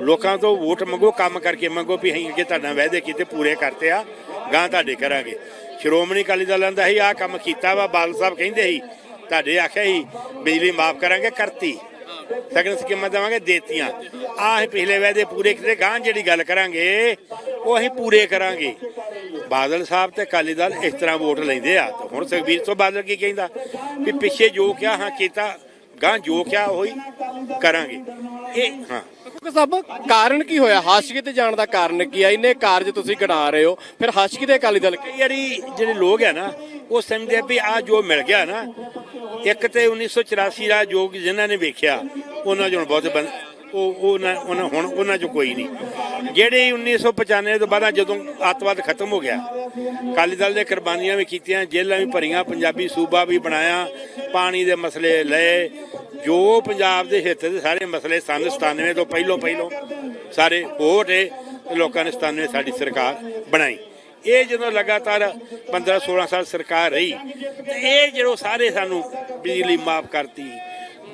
ਲੋਕਾਂ ਤੋਂ ਵੋਟ ਮੰਗੋ ਕੰਮ ਕਰਕੇ ਮੰਗੋ ਵੀ ਅਸੀਂ ਅੱਗੇ ਤੁਹਾਡਾ ਵਾਅਦੇ ਕੀਤੇ ਪੂਰੇ ਕਰਤੇ ਆ। ਗਾਂ ਤੁਹਾਡੇ ਕਰਾਂਗੇ। ਸ਼੍ਰੋਮਣੀ ਅਕਾਲੀ ਦਲ ਦਾ ਹੀ ਆ ਕੰਮ ਕੀਤਾ ਵਾ। ਬਾਲ ਸਾਹਿਬ ਕਹਿੰਦੇ ਸੀ, ਤੁਹਾਡੇ ਆਖਿਆ ਸੀ, ਬਿਜਲੀ ਮਾਫ ਕਰਾਂਗੇ, ਕਰਤੀ। ਸਗਨ ਸਕੀਮਾਂ ਦੇਵਾਂਗੇ, ਦੇਤੀਆਂ। ਆਹ ਅਸੀਂ ਪਿਛਲੇ ਵਾਅਦੇ ਪੂਰੇ ਕੀਤੇ ਗਾਂ ਜਿਹੜੀ ਗੱਲ ਕਰਾਂਗੇ, ਉਹ ਅਸੀਂ ਪੂਰੇ ਕਰਾਂਗੇ। ਬਾਦਲ ਸਾਹਿਬ ਤੇ ਅਕਾਲੀ ਦਲ ਇਸ ਤਰ੍ਹਾਂ ਵੋਟ ਲੈਂਦੇ ਆ। ਹੁਣ ਸੁਖਬੀਰ ਤੋਂ ਬਾਦਲ ਕੀ ਕਹਿੰਦਾ? ਵੀ ਪਿੱਛੇ ਜੋ ਕਿਹਾ, ਹਾਂ, ਕੀਤਾ ਗਾਂ ਜੋ ਕਿਹਾ ਉਹੀ ਕਰਾਂਗੇ। ਇਹ ਹਾਂ। ਕਿਉਂਕਿ ਸਭ ਕਾਰਨ ਕੀ ਹੋਇਆ? ਹਾਸ਼ਕੀ ਤੇ ਜਾਣ ਦਾ ਕਾਰਨ ਕੀ ਆ? ਇੰਨੇ ਕਾਰਜ ਤੁਸੀਂ ਗਿਣਾ ਰਹੇ ਹੋ। ਫਿਰ ਹਾਸ਼ਕੀ ਦੇ ਅਕਾਲੀ ਦਲ ਕੀ? ਕਈ ਵਾਰੀ ਜਿਹੜੇ ਲੋਕ ਆ ਨਾ ਉਹ ਸਮਝਦੇ ਆ ਵੀ ਆ ਜੋ ਮਿਲ ਗਿਆ ਨਾ ਇੱਕ ਤੇ 1984 ਦਾ ਜੋ ਜਿਨ੍ਹਾਂ ਨੇ ਵੇਖਿਆ ਉਹਨਾਂ ਚੋਂ ਬਹੁਤ ਉਹ ਉਹਨਾਂ ਉਹਨਾਂ ਹੁਣ ਉਹਨਾਂ ਚੋਂ ਕੋਈ ਨਹੀਂ। ਜਿਹੜੇ 1995 ਤੋਂ ਬਾਅਦ ਜਦੋਂ ਅੱਤਵਾਦ ਖਤਮ ਹੋ ਗਿਆ, ਅਕਾਲੀ ਦਲ ਦੇ ਕੁਰਬਾਨੀਆਂ ਵੀ ਕੀਤੀਆਂ, ਜੇਲ੍ਹਾਂ ਵੀ ਭਰੀਆਂ, ਪੰਜਾਬੀ ਸੂਬਾ ਵੀ ਬਣਾਇਆ, ਪਾਣੀ ਦੇ ਮਸਲੇ ਲਏ, ਜੋ ਪੰਜਾਬ ਦੇ ਹਿੱਤ ਦੇ ਸਾਰੇ ਮਸਲੇ ਸਨ 97 ਤੋਂ ਪਹਿਲੋਂ ਪਹਿਲੋਂ ਸਾਰੇ ਹੋਟ ਲੋਕਾਂ ਨੇ 97 ਸਾਡੀ ਸਰਕਾਰ ਬਣਾਈ। ਇਹ ਜਦੋਂ ਲਗਾਤਾਰ 15 16 ਸਾਲ ਸਰਕਾਰ ਰਹੀ, ਤੇ ਇਹ ਜਿਹੜੋ ਸਾਰੇ ਸਾਨੂੰ ਬਿਜਲੀ ਮਾਫ ਕਰਤੀ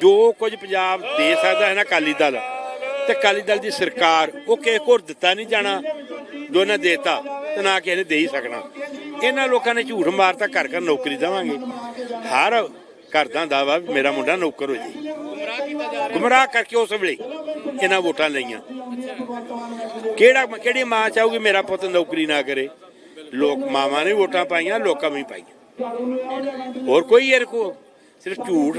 ਜੋ ਕੁਝ ਪੰਜਾਬ ਦੇ ਸਕਦਾ ਹੈ ਨਾ ਅਕਾਲੀ ਦਲ, ਤੇ ਅਕਾਲੀ ਦਲ ਦੀ ਸਰਕਾਰ ਉਹ ਕਿਸੇ ਕੋਲ ਦਿੱਤਾ ਨਹੀਂ ਜਾਣਾ, ਜੋ ਨਾ ਦੇਤਾ, ਤੇ ਨਾ ਕਿਸੇ ਨੇ ਦੇ ਹੀ ਸਕਣਾ। ਇਹਨਾਂ ਲੋਕਾਂ ਨੇ ਝੂਠ ਮਾਰਤਾ, ਘਰ ਘਰ ਨੌਕਰੀ ਦੇਵਾਂਗੇ। ਹਰ ਘਰ ਦਾ ਦਾਵਾ ਮੇਰਾ ਮੁੰਡਾ ਨੌਕਰ ਹੋ ਜੇ ਗੁੰਮਰਾਹ ਕਰਕੇ ਉਸ ਵੇਲੇ ਇਹਨਾਂ ਵੋਟਾਂ ਲਈਆਂ। ਕਿਹੜਾ, ਕਿਹੜੀ ਮਾਂ ਚਾਹੂਗੀ ਮੇਰਾ ਪੁੱਤ ਨੌਕਰੀ ਨਾ ਕਰੇ? ਲੋਕ ਮਾਵਾਂ ਨੇ ਵੋਟਾਂ ਪਾਈਆਂ, ਲੋਕਾਂ ਵੀ ਪਾਈਆਂ। ਹੋਰ ਕੋਈ ਇਹ ਕੋ ਸਿਰਫ ਝੂਠ।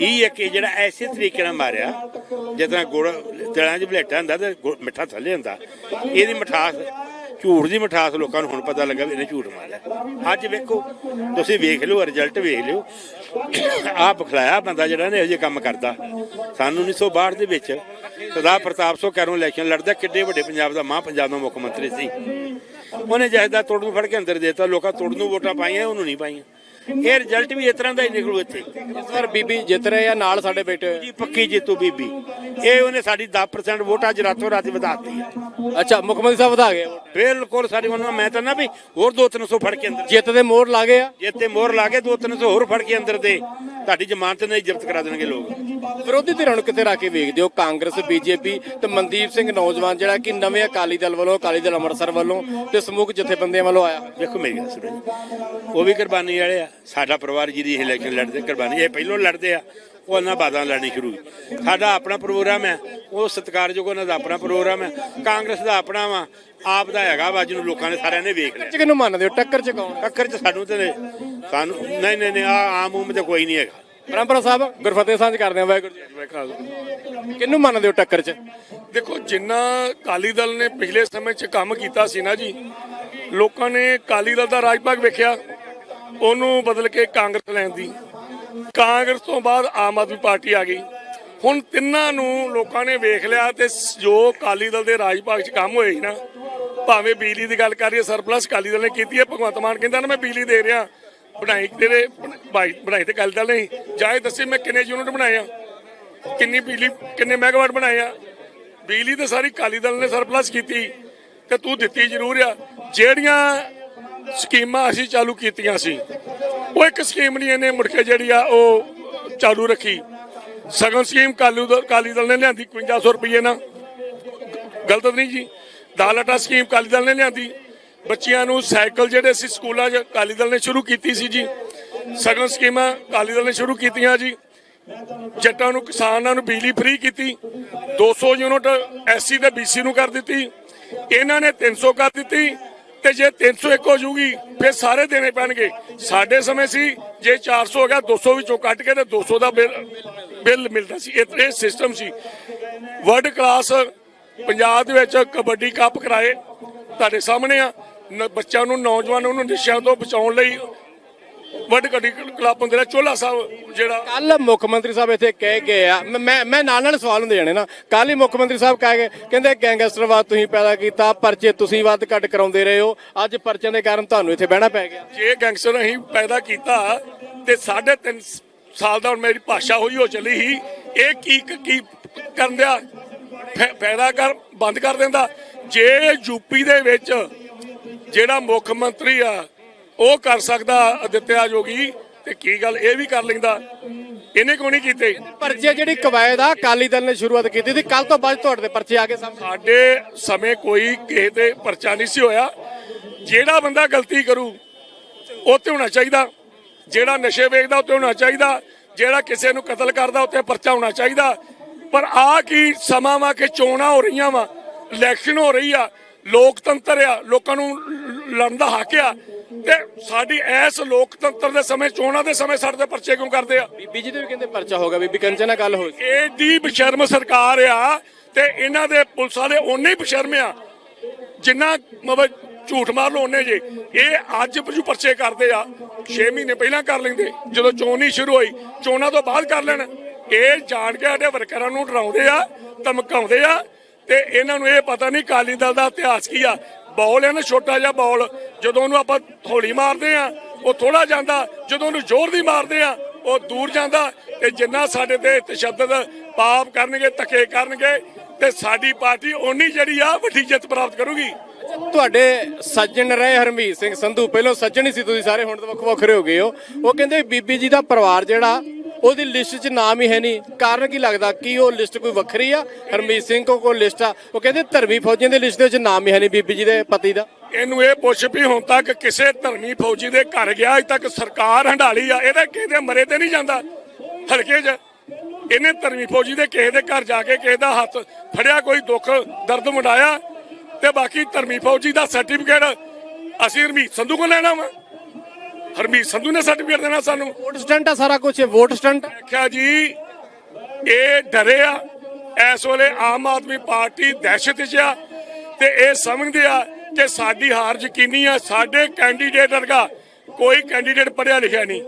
ਹੀ ਇੱਕ ਇਹ ਜਿਹੜਾ ਐਸੇ ਤਰੀਕੇ ਨਾਲ ਮਾਰਿਆ ਜਿੱਦਾਂ ਗੁੜ, ਤਿਲਾਂ 'ਚ ਬਲੇਟਾ ਹੁੰਦਾ ਤੇ ਗੁੜ- ਮਿੱਠਾ ਥੱਲੇ ਹੁੰਦਾ। ਇਹਦੀ ਮਿਠਾਸ, ਝੂਠ ਦੀ ਮਿਠਾਸ ਲੋਕਾਂ ਨੂੰ ਹੁਣ ਪਤਾ ਲੱਗਾ ਵੀ ਇਹਨੇ ਝੂਠ ਮਾਰਿਆ। ਅੱਜ ਵੇਖੋ, ਤੁਸੀਂ ਵੇਖ ਲਿਓ ਰਿਜ਼ਲਟ ਵੇਖ ਲਿਓ। ਆਹ ਬਖਲਾਇਆ ਬੰਦਾ ਜਿਹੜਾ ਨੇ ਇਹੋ ਜਿਹੇ ਕੰਮ ਕਰਦਾ। ਸਾਨੂੰ 1962 ਦੇ ਵਿੱਚ ਸਰਦਾਰ ਪ੍ਰਤਾਪ ਸਿੰਘ ਕੈਰੋਂ ਇਲੈਕਸ਼ਨ ਲੜਦਾ, ਕਿੱਡੇ ਵੱਡੇ ਪੰਜਾਬ ਦਾ ਮਾਂ ਪੰਜਾਬ ਦਾ ਮੁੱਖ ਮੰਤਰੀ ਸੀ। ਉਹਨੇ ਜਾਇਦਾਦ ਤੋੜ ਨੂੰ ਫੜ ਕੇ ਅੰਦਰ ਦੇਤਾ, ਲੋਕਾਂ ਤੋੜ ਨੂੰ ਵੋਟਾਂ ਪਾਈਆਂ, ਉਹਨੂੰ ਨਹੀਂ ਪਾਈਆਂ। ਇਹ ਰਿਜ਼ਲਟ ਵੀ ਇਸ ਤਰ੍ਹਾਂ ਦਾ ਹੀ ਨਿਕਲੂ ਇੱਥੇ। ਇਸ ਵਾਰ ਬੀਬੀ ਜਿੱਤ ਰਹੇ ਆ ਨਾਲ ਸਾਡੇ ਬੈਠੇ ਜੀ ਪੱਕੀ ਜੇਤੂ ਬੀਬੀ। ਇਹ ਉਹਨੇ ਸਾਡੀ 10% ਵੋਟ ਅੱਜ ਰਾਤੋਂ ਰਾਤ ਵਧਾਤੀ ਹੈ। ਅੱਛਾ ਮੁੱਖ ਮੰਤਰੀ ਸਾਹਿਬ ਵਧਾ ਗਏ। ਬਿਲਕੁਲ ਸਾਡੀ ਉਹਨਾਂ ਮੈਂ ਤਾਂ ਨਾ ਵੀ ਹੋਰ 2-300 ਫੜ ਕੇ ਅੰਦਰ। ਜਿੱਤ ਦੇ ਮੋਹਰ ਲਾ ਗਏ ਆ? ਜੇ ਤੇ ਮੋਹਰ ਲਾ ਕੇ 2-300 ਹੋਰ ਫੜ ਕੇ ਅੰਦਰ ਦੇ। ਤੁਹਾਡੀ ਜ਼ਮਾਨਤ ਨਹੀਂ ਜ਼ਬਤ ਕਰਾ ਦੇਣਗੇ ਲੋਕ। ਵਿਰੋਧੀ ਧਿਰਾਂ ਨੂੰ ਕਿੱਥੇ ਰੱਖ ਕੇ ਵੇਖਦੇ ਹੋ? ਕਾਂਗਰਸ ਬੀਜੇਪੀ ਤੇ ਮਨਦੀਪ ਸਿੰਘ ਨੌਜਵਾਨ ਜਿਹੜਾ ਕਿ ਨਵੇਂ ਅਕਾਲੀ ਦਲ ਵੱਲੋਂ ਅਕਾਲੀ ਦਲ ਅੰਮ੍ਰਿਤਸਰ ਵੱਲੋਂ ਤੇ ਸਮੂਹ ਜਥੇਬੰਦੀਆਂ ਵੱਲੋਂ ਆਇਆ। ਵੇਖੋ ਮੇਰੀ ਗੱਲ ਸੁਣੋ ਉਹ ਵੀ ਕੁਰਬਾਨੀ ਵਾਲੇ ਆ। ਸਾਡਾ ਪਰਿਵਾਰ ਜਿਹਦੀ ਇਲੈਕਸ਼ਨ ਲੜਦੇ ਕੁਰਬਾਨੀ ਇਹ ਪਹਿਲੋਂ ਲੜਦੇ ਆ ਉਹ ਉਹਨਾਂ ਬਾਦਾਂ ਲੜਨੀ ਸ਼ੁਰੂ। ਸਾਡਾ ਆਪਣਾ ਪ੍ਰੋਗਰਾਮ ਹੈ ਉਹ ਸਤਿਕਾਰਯੋਗ ਉਹਨਾਂ ਦਾ ਆਪਣਾ ਪ੍ਰੋਗਰਾਮ ਹੈ ਕਾਂਗਰਸ ਦਾ ਆਪਣਾ ਵਾ ਆਪ ਦਾ ਹੈਗਾ ਵਾ ਜਿਹਨੂੰ ਲੋਕਾਂ ਨੇ ਸਾਰਿਆਂ ਨੇ ਵੇਖ ਲਿਆ। ਚ ਕਿਹਨੂੰ ਮੰਨਦੇ ਹੋ? ਟੱਕਰ ਚ ਕੌਣ? ਟੱਕਰ ਚ ਸਾਨੂੰ ਤੇ ਸਾਨੂੰ ਨਹੀਂ ਨਹੀਂ ਨਹੀਂ ਆ ਆਮ ਉਮ ਤੇ ਕੋਈ ਨਹੀਂ ਹੈਗਾ। ਪਰਮਪਰਾ ਸਾਹਿਬ ਗੁਰਫਤਿਹ ਸਾਂਝ ਕਰਦੇ ਆ ਵਾਹਿਗੁਰੂ ਜੀ ਮੈਂ ਕਿਹਾ ਕਿਹਨੂੰ ਮੰਨਦੇ ਹੋ ਟੱਕਰ 'ਚ? ਦੇਖੋ ਜਿੰਨਾ ਅਕਾਲੀ ਦਲ ਨੇ ਪਿਛਲੇ ਸਮੇਂ 'ਚ ਕੰਮ ਕੀਤਾ ਸੀ ਨਾ ਜੀ ਲੋਕਾਂ ਨੇ ਅਕਾਲੀ ਦਲ ਦਾ ਰਾਜ ਭਾਗ ਵੇਖਿਆ ਉਹਨੂੰ ਬਦਲ ਕੇ ਕਾਂਗਰਸ ਲੈਣ ਦੀ। ਕਾਂਗਰਸ ਤੋਂ ਬਾਅਦ ਆਮ ਆਦਮੀ ਪਾਰਟੀ ਆ ਗਈ। ਹੁਣ ਤਿੰਨਾਂ ਨੂੰ ਲੋਕਾਂ ਨੇ ਵੇਖ ਲਿਆ ਤੇ ਜੋ ਅਕਾਲੀ ਦਲ ਦੇ ਰਾਜ ਭਾਗ 'ਚ ਕੰਮ ਹੋਏ ਸੀ ਨਾ, ਭਾਵੇਂ ਬਿਜਲੀ ਦੀ ਗੱਲ ਕਰ ਰਹੀ ਹੈ ਸਰਪਲਸ ਅਕਾਲੀ ਦਲ ਨੇ ਕੀਤੀ ਹੈ, ਭਗਵੰਤ ਮਾਨ ਕਹਿੰਦਾ ਨਾ, ਮੈਂ ਬਿਜਲੀ ਦੇ ਰਿਹਾ, ਬਣਾਈ ਤੇਰੇ ਬਣਾਈ ਬਣਾਈ ਤੇ ਅਕਾਲੀ ਦਲ ਨਹੀਂ। ਜਾਏ ਦੱਸੇ ਮੈਂ ਕਿੰਨੇ ਯੂਨਿਟ ਬਣਾਏ ਆ, ਕਿੰਨੀ ਬਿਜਲੀ, ਕਿੰਨੇ ਮੈਗਾਵਾਟ ਬਣਾਏ ਆ। ਬਿਜਲੀ ਤਾਂ ਸਾਰੀ ਅਕਾਲੀ ਦਲ ਨੇ ਸਰਪਲਸ ਕੀਤੀ ਤੇ ਤੂੰ ਦਿੱਤੀ ਜ਼ਰੂਰ ਆ। ਜਿਹੜੀਆਂ ਸਕੀਮਾਂ ਅਸੀਂ ਚਾਲੂ ਕੀਤੀਆਂ ਸੀ। ਉਹ ਇੱਕ ਸਕੀਮ ਨਹੀਂ, ਇਹਨੇ ਮੁੜ ਕੇ ਜਿਹੜੀ ਆ ਉਹ ਚਾਲੂ ਰੱਖੀ। ਸਗਨ ਸਕੀਮ ਕਾਲੂ ਦਲ ਅਕਾਲੀ ਦਲ ਨੇ ਲਿਆਂਦੀ 5500 ਰੁਪਏ ਨਾਲ। ਗਲਤ ਨਹੀਂ ਜੀ। ਦਾਲ ਆਟਾ ਸਕੀਮ ਅਕਾਲੀ ਦਲ ਨੇ ਲਿਆਂਦੀ। ਬੱਚਿਆਂ ਨੂੰ ਸਾਈਕਲ ਜਿਹੜੇ ਸੀ, ਸਕੂਲਾਂ 'ਚ ਅਕਾਲੀ ਦਲ ਨੇ ਸ਼ੁਰੂ ਕੀਤੀ ਸੀ ਜੀ। ਸਗਨ ਸਕੀਮਾਂ ਅਕਾਲੀ ਦਲ ਨੇ ਸ਼ੁਰੂ ਕੀਤੀਆਂ ਜੀ। ਜੱਟਾਂ ਨੂੰ, ਕਿਸਾਨਾਂ ਨੂੰ ਬਿਜਲੀ ਫ੍ਰੀ ਕੀਤੀ। 200 ਯੂਨਿਟ ਐਸਸੀ ਤੇ ਬੀਸੀ ਨੂੰ ਕਰ ਦਿੱਤੀ। ਇਹਨਾਂ ਨੇ 300 ਕਰ ਦਿੱਤੀ। ਤੇ ਜੇ 301 ਹੋ ਜੂਗੀ ਫਿਰ ਸਾਰੇ ਦੇਣੇ ਪੈਣਗੇ। ਸਾਡੇ ਸਮੇਂ ਸੀ, ਜੇ 400 ਹੋ ਗਿਆ 200 ਵਿੱਚੋਂ ਕੱਟ ਕੇ ਤੇ 200 ਦਾ ਬਿੱਲ ਬਿੱਲ ਮਿਲਦਾ ਸੀ। ਇਹ ਸਿਸਟਮ ਸੀ। ਵਰਲਡ ਕਲਾਸ ਪੰਜਾਬ ਦੇ ਵਿੱਚ ਕਬੱਡੀ ਕੱਪ ਕਰਾਏ, ਤੁਹਾਡੇ ਸਾਹਮਣੇ ਆ। ਬੱਚਿਆਂ ਨੂੰ, ਨੌਜਵਾਨਾਂ ਨੂੰ, ਨਸ਼ਿਆਂ ਤੋਂ ਬਚਾਉਣ ਲਈ ਵਰਲਡ ਕਬੱਡੀ ਕਲੱਬ ਹੁੰਦੇ ਨੇ ਚੋਲਾ ਸਾਹਿਬ ਜਿਹੜਾ ਕੱਲ ਮੁੱਖ ਮੰਤਰੀ ਸਾਹਿਬ ਇੱਥੇ ਕਹਿ ਗਏ ਆ ਮੈਂ- ਮੈਂ ਨਾਲ ਨਾਲ ਸਵਾਲ ਹੁੰਦੇ ਜਾਣੇ ਨਾ ਕੱਲ ਹੀ ਮੁੱਖ ਮੰਤਰੀ ਸਾਹਿਬ ਕਹਿ ਗਏ ਕਹਿੰਦੇ ਗੈਂਗਸਟਰਵਾਦ ਤੁਸੀਂ ਪੈਦਾ ਕੀਤਾ ਪਰਚੇ ਤੁਸੀਂ ਵੱਧ ਘੱਟ ਕਰਾਉਂਦੇ ਰਹੇ ਹੋ ਅੱਜ ਪਰਚਿਆਂ ਦੇ ਕਾਰਨ ਤੁਹਾਨੂੰ ਇੱਥੇ ਬਹਿਣਾ ਪੈ ਗਿਆ। ਜੇ ਗੈਂਗਸਟਰ ਅਸੀਂ ਪੈਦਾ ਕੀਤਾ ਤੇ 3.5 ਸਾਲ ਦਾ ਹੁਣ ਮੇਰੀ ਭਾਸ਼ਾ ਹੋਈ ਹੋ ਚੱਲੀ ਸੀ ਇਹ ਕੀ ਕੀ ਕਰਨ ਦਿਆ? ਪੈਦਾ ਕਰ ਬੰਦ ਕਰ ਦਿੰਦਾ। ਜੇ ਯੂਪੀ ਦੇ ਵਿੱਚ ਜਿਹੜਾ ਮੁੱਖ ਮੰਤਰੀ ਆ ਉਹ ਕਰ ਸਕਦਾ ਅਦਿੱਤਿਆ ਜੋਗੀ ਤੇ ਕੀ ਗੱਲ ਇਹ ਵੀ ਕਰ ਲੈਂਦਾ। ਇਹਨੇ ਕਿਉਂ ਨਹੀਂ ਕੀਤੇ? ਪਰਚੇ ਜਿਹੜੀ ਕਵਾਇਦ ਆ ਅਕਾਲੀ ਦਲ ਨੇ ਸ਼ੁਰੂਆਤ ਕੀਤੀ ਸੀ ਕੱਲ ਤੋਂ ਬਾਅਦ ਤੁਹਾਡੇ ਪਰਚੇ ਆ ਗਏ ਸਾਡੇ ਸਮੇਂ ਕੋਈ ਕਿਸੇ ਤੇ ਪਰਚਾ ਨਹੀਂ ਸੀ ਹੋਇਆ। ਜਿਹੜਾ ਬੰਦਾ ਗਲਤੀ ਕਰੂ ਉਹ ਤੇ ਹੋਣਾ ਚਾਹੀਦਾ। ਜਿਹੜਾ ਨਸ਼ੇ ਵੇਚਦਾ ਉਹ ਤੇ ਹੋਣਾ ਚਾਹੀਦਾ। ਜਿਹੜਾ ਕਿਸੇ ਨੂੰ ਕਤਲ ਕਰਦਾ ਉਹ ਤੇ ਪਰਚਾ ਹੋਣਾ ਚਾਹੀਦਾ। ਪਰ ਆ ਕੀ ਸਮਾਂ ਵਾ ਕਿ ਚੋਣਾਂ ਹੋ ਰਹੀਆਂ ਵਾ ਇਲੈਕਸ਼ਨ ਹੋ ਰਹੀ ਆ। ਲੋਕਤੰਤਰ ਆ ਲੋਕਾਂ ਨੂੰ ਲੜਨ ਦਾ ਹੱਕ ਆ। ਤੇ ਸਾਡੀ ਐਸ ਲੋਕਤੰਤਰ ਦੇ ਸਮੇਂ ਚੋਣਾਂ ਦੇ ਸਮੇਂ ਸਾਡੇ ਤੇ ਪਰਚੇ ਕਿਉਂ ਕਰਦੇ ਆ? ਬੀਬੀ ਜੀ ਦੇ ਵੀ ਕਹਿੰਦੇ ਪਰਚਾ ਹੋਗਾ ਬੀਬੀ ਕੰਚਨ ਨਾਲ ਗੱਲ ਹੋਈ ਏਡੀ ਬਸ਼ਰਮ ਸਰਕਾਰ ਆ ਤੇ ਇਹਨਾਂ ਦੇ ਪੁਲਿਸ ਵਾਲੇ ਓਨੇ ਹੀ ਬਸ਼ਰਮ ਆ। ਜਿੰਨਾ ਮਤਲਬ ਝੂਠ ਮਾਰ ਲੋ ਉਹਨੇ ਜੇ। ਇਹ ਅੱਜ ਜੋ ਪਰਚੇ ਕਰਦੇ ਆ 6 ਮਹੀਨੇ ਪਹਿਲਾਂ ਕਰ ਲੈਂਦੇ। ਜਦੋਂ ਚੋਣ ਨਹੀਂ ਸ਼ੁਰੂ ਹੋਈ ਚੋਣਾਂ ਤੋਂ ਬਾਅਦ ਕਰ ਲੈਣ। ਇਹ ਜਾਣ ਕੇ ਸਾਡੇ ਵਰਕਰਾਂ ਨੂੰ ਡਰਾਉਂਦੇ ਆ ਧਮਕਾਉਂਦੇ ਆ ਤੇ ਇਹਨਾਂ ਨੂੰ ਇਹ ਪਤਾ ਨਹੀਂ ਕਾਲੀ ਦਲ ਦਾ ਇਤਿਹਾਸ ਕੀ ਆ। ਬੌਲ ਹੈ ਨਾ, ਛੋਟਾ ਜਿਹਾ ਬੌਲ। ਜਦੋਂ ਉਹਨੂੰ ਆਪਾਂ ਥੋੜੀ ਮਾਰਦੇ ਆ ਉਹ ਥੋੜਾ ਜਾਂਦਾ। ਜਦੋਂ ਉਹਨੂੰ ਜ਼ੋਰ ਦੀ ਮਾਰਦੇ ਆ ਉਹ ਦੂਰ ਜਾਂਦਾ। ਤੇ ਜਿੰਨਾ ਸਾਡੇ ਤੇ ਤਸ਼ੱਦਦ ਪਾਪ ਕਰਨਗੇ, ਧੱਕੇ ਕਰਨਗੇ, ਤੇ ਸਾਡੀ ਪਾਰਟੀ ਓਨੀ ਜਿਹੜੀ ਆ, ਵੱਡੀ ਜਿੱਤ ਪ੍ਰਾਪਤ ਕਰੂਗੀ। ਤੁਹਾਡੇ ਸੱਜਣ ਰਹੇ ਹਰਮੀਤ ਸਿੰਘ ਸੰਧੂ। ਪਹਿਲਾਂ ਸੱਜਣ ਹੀ ਸੀ ਤੁਸੀਂ ਸਾਰੇ, ਹੁਣ ਤਾਂ ਵੱਖ ਵੱਖਰੇ ਹੋ ਗਏ ਹੋ। ਉਹ ਕਹਿੰਦੇ ਬੀਬੀ ਜੀ ਦਾ ਪਰਿਵਾਰ ਜਿਹੜਾ ਉਹਦੀ ਲਿਸਟ 'ਚ ਨਾਮ ਹੀ ਹੈ ਨਹੀਂ। ਕਾਰਨ ਕੀ ਲੱਗਦਾ? ਕਿ ਉਹ ਲਿਸਟ ਕੋਈ ਵੱਖਰੀ ਆ? ਹਰਮੀਤ ਸਿੰਘ ਕੋ ਕੋਈ ਲਿਸਟ ਆ? ਉਹ ਕਹਿੰਦੇ ਧਰਮੀ ਫੌਜੀਆਂ ਦੀ ਲਿਸਟ ਦੇ ਵਿੱਚ ਨਾਮ ਹੀ ਹੈ ਨਹੀਂ ਬੀਬੀ ਜੀ ਦੇ ਪਤੀ ਦਾ। ਇਹਨੂੰ ਇਹ ਪੁੱਛ ਵੀ ਹੁਣ ਤੱਕ ਕਿਸੇ ਧਰਮੀ ਫੌਜੀ ਦੇ ਘਰ ਗਿਆ, ਅਜ ਤੱਕ ਸਰਕਾਰ ਹੰਡਾਲੀ ਆ, ਇਹਦੇ ਕਿਸੇ ਮਰੇ ਤੇ ਨਹੀਂ ਜਾਂਦਾ। ਹਲਕੇ 'ਚ ਇਹਨੇ ਧਰਮੀ ਫੌਜੀ ਦੇ ਕਿਸੇ ਦੇ ਘਰ ਜਾ ਕੇ ਕਿਸੇ ਦਾ ਹੱਥ ਫੜਿਆ, ਕੋਈ ਦੁੱਖ, ਦਰਦ ਮੁੰਡਾਇਆ ਤੇ ਬਾਕੀ ਧਰਮੀ ਫੌਜੀ ਦਾ ਸਰਟੀਫਿਕੇਟ ਅਸੀਂ ਹਰਮੀਤ ਸੰਧੂ ਕੋਲ ਲੈਣਾ ਵਾ। ਹਰਮੀਤ ਸੰਧੂ ਨੇ ਸਰਟੀਫਿਕੇਟ ਦੇਣਾ ਸਾਨੂੰ। ਵੋਟ ਸਟੰਟ ਆ ਸਾਰਾ ਕੁਝ ਵੋਟ ਸਟੰਟ ਆਖਿਆ ਜੀ ਇਹ ਡਰੇ ਆ। ਇਸ ਵੇਲੇ ਆਮ ਆਦਮੀ ਪਾਰਟੀ ਦਹਿਸ਼ਤ 'ਚ ਆ ਤੇ ਇਹ ਸਮਝਦੇ ਆ ਕਿ ਸਾਡੀ ਹਾਰ ਯਕੀਨੀ ਆ ਸਾਡੇ ਕੈਂਡੀਡੇਟ ਵਰਗਾ ਕੋਈ ਕੈਂਡੀਡੇਟ ਪੜਿਆ ਲਿਖਿਆ ਨਹੀਂ।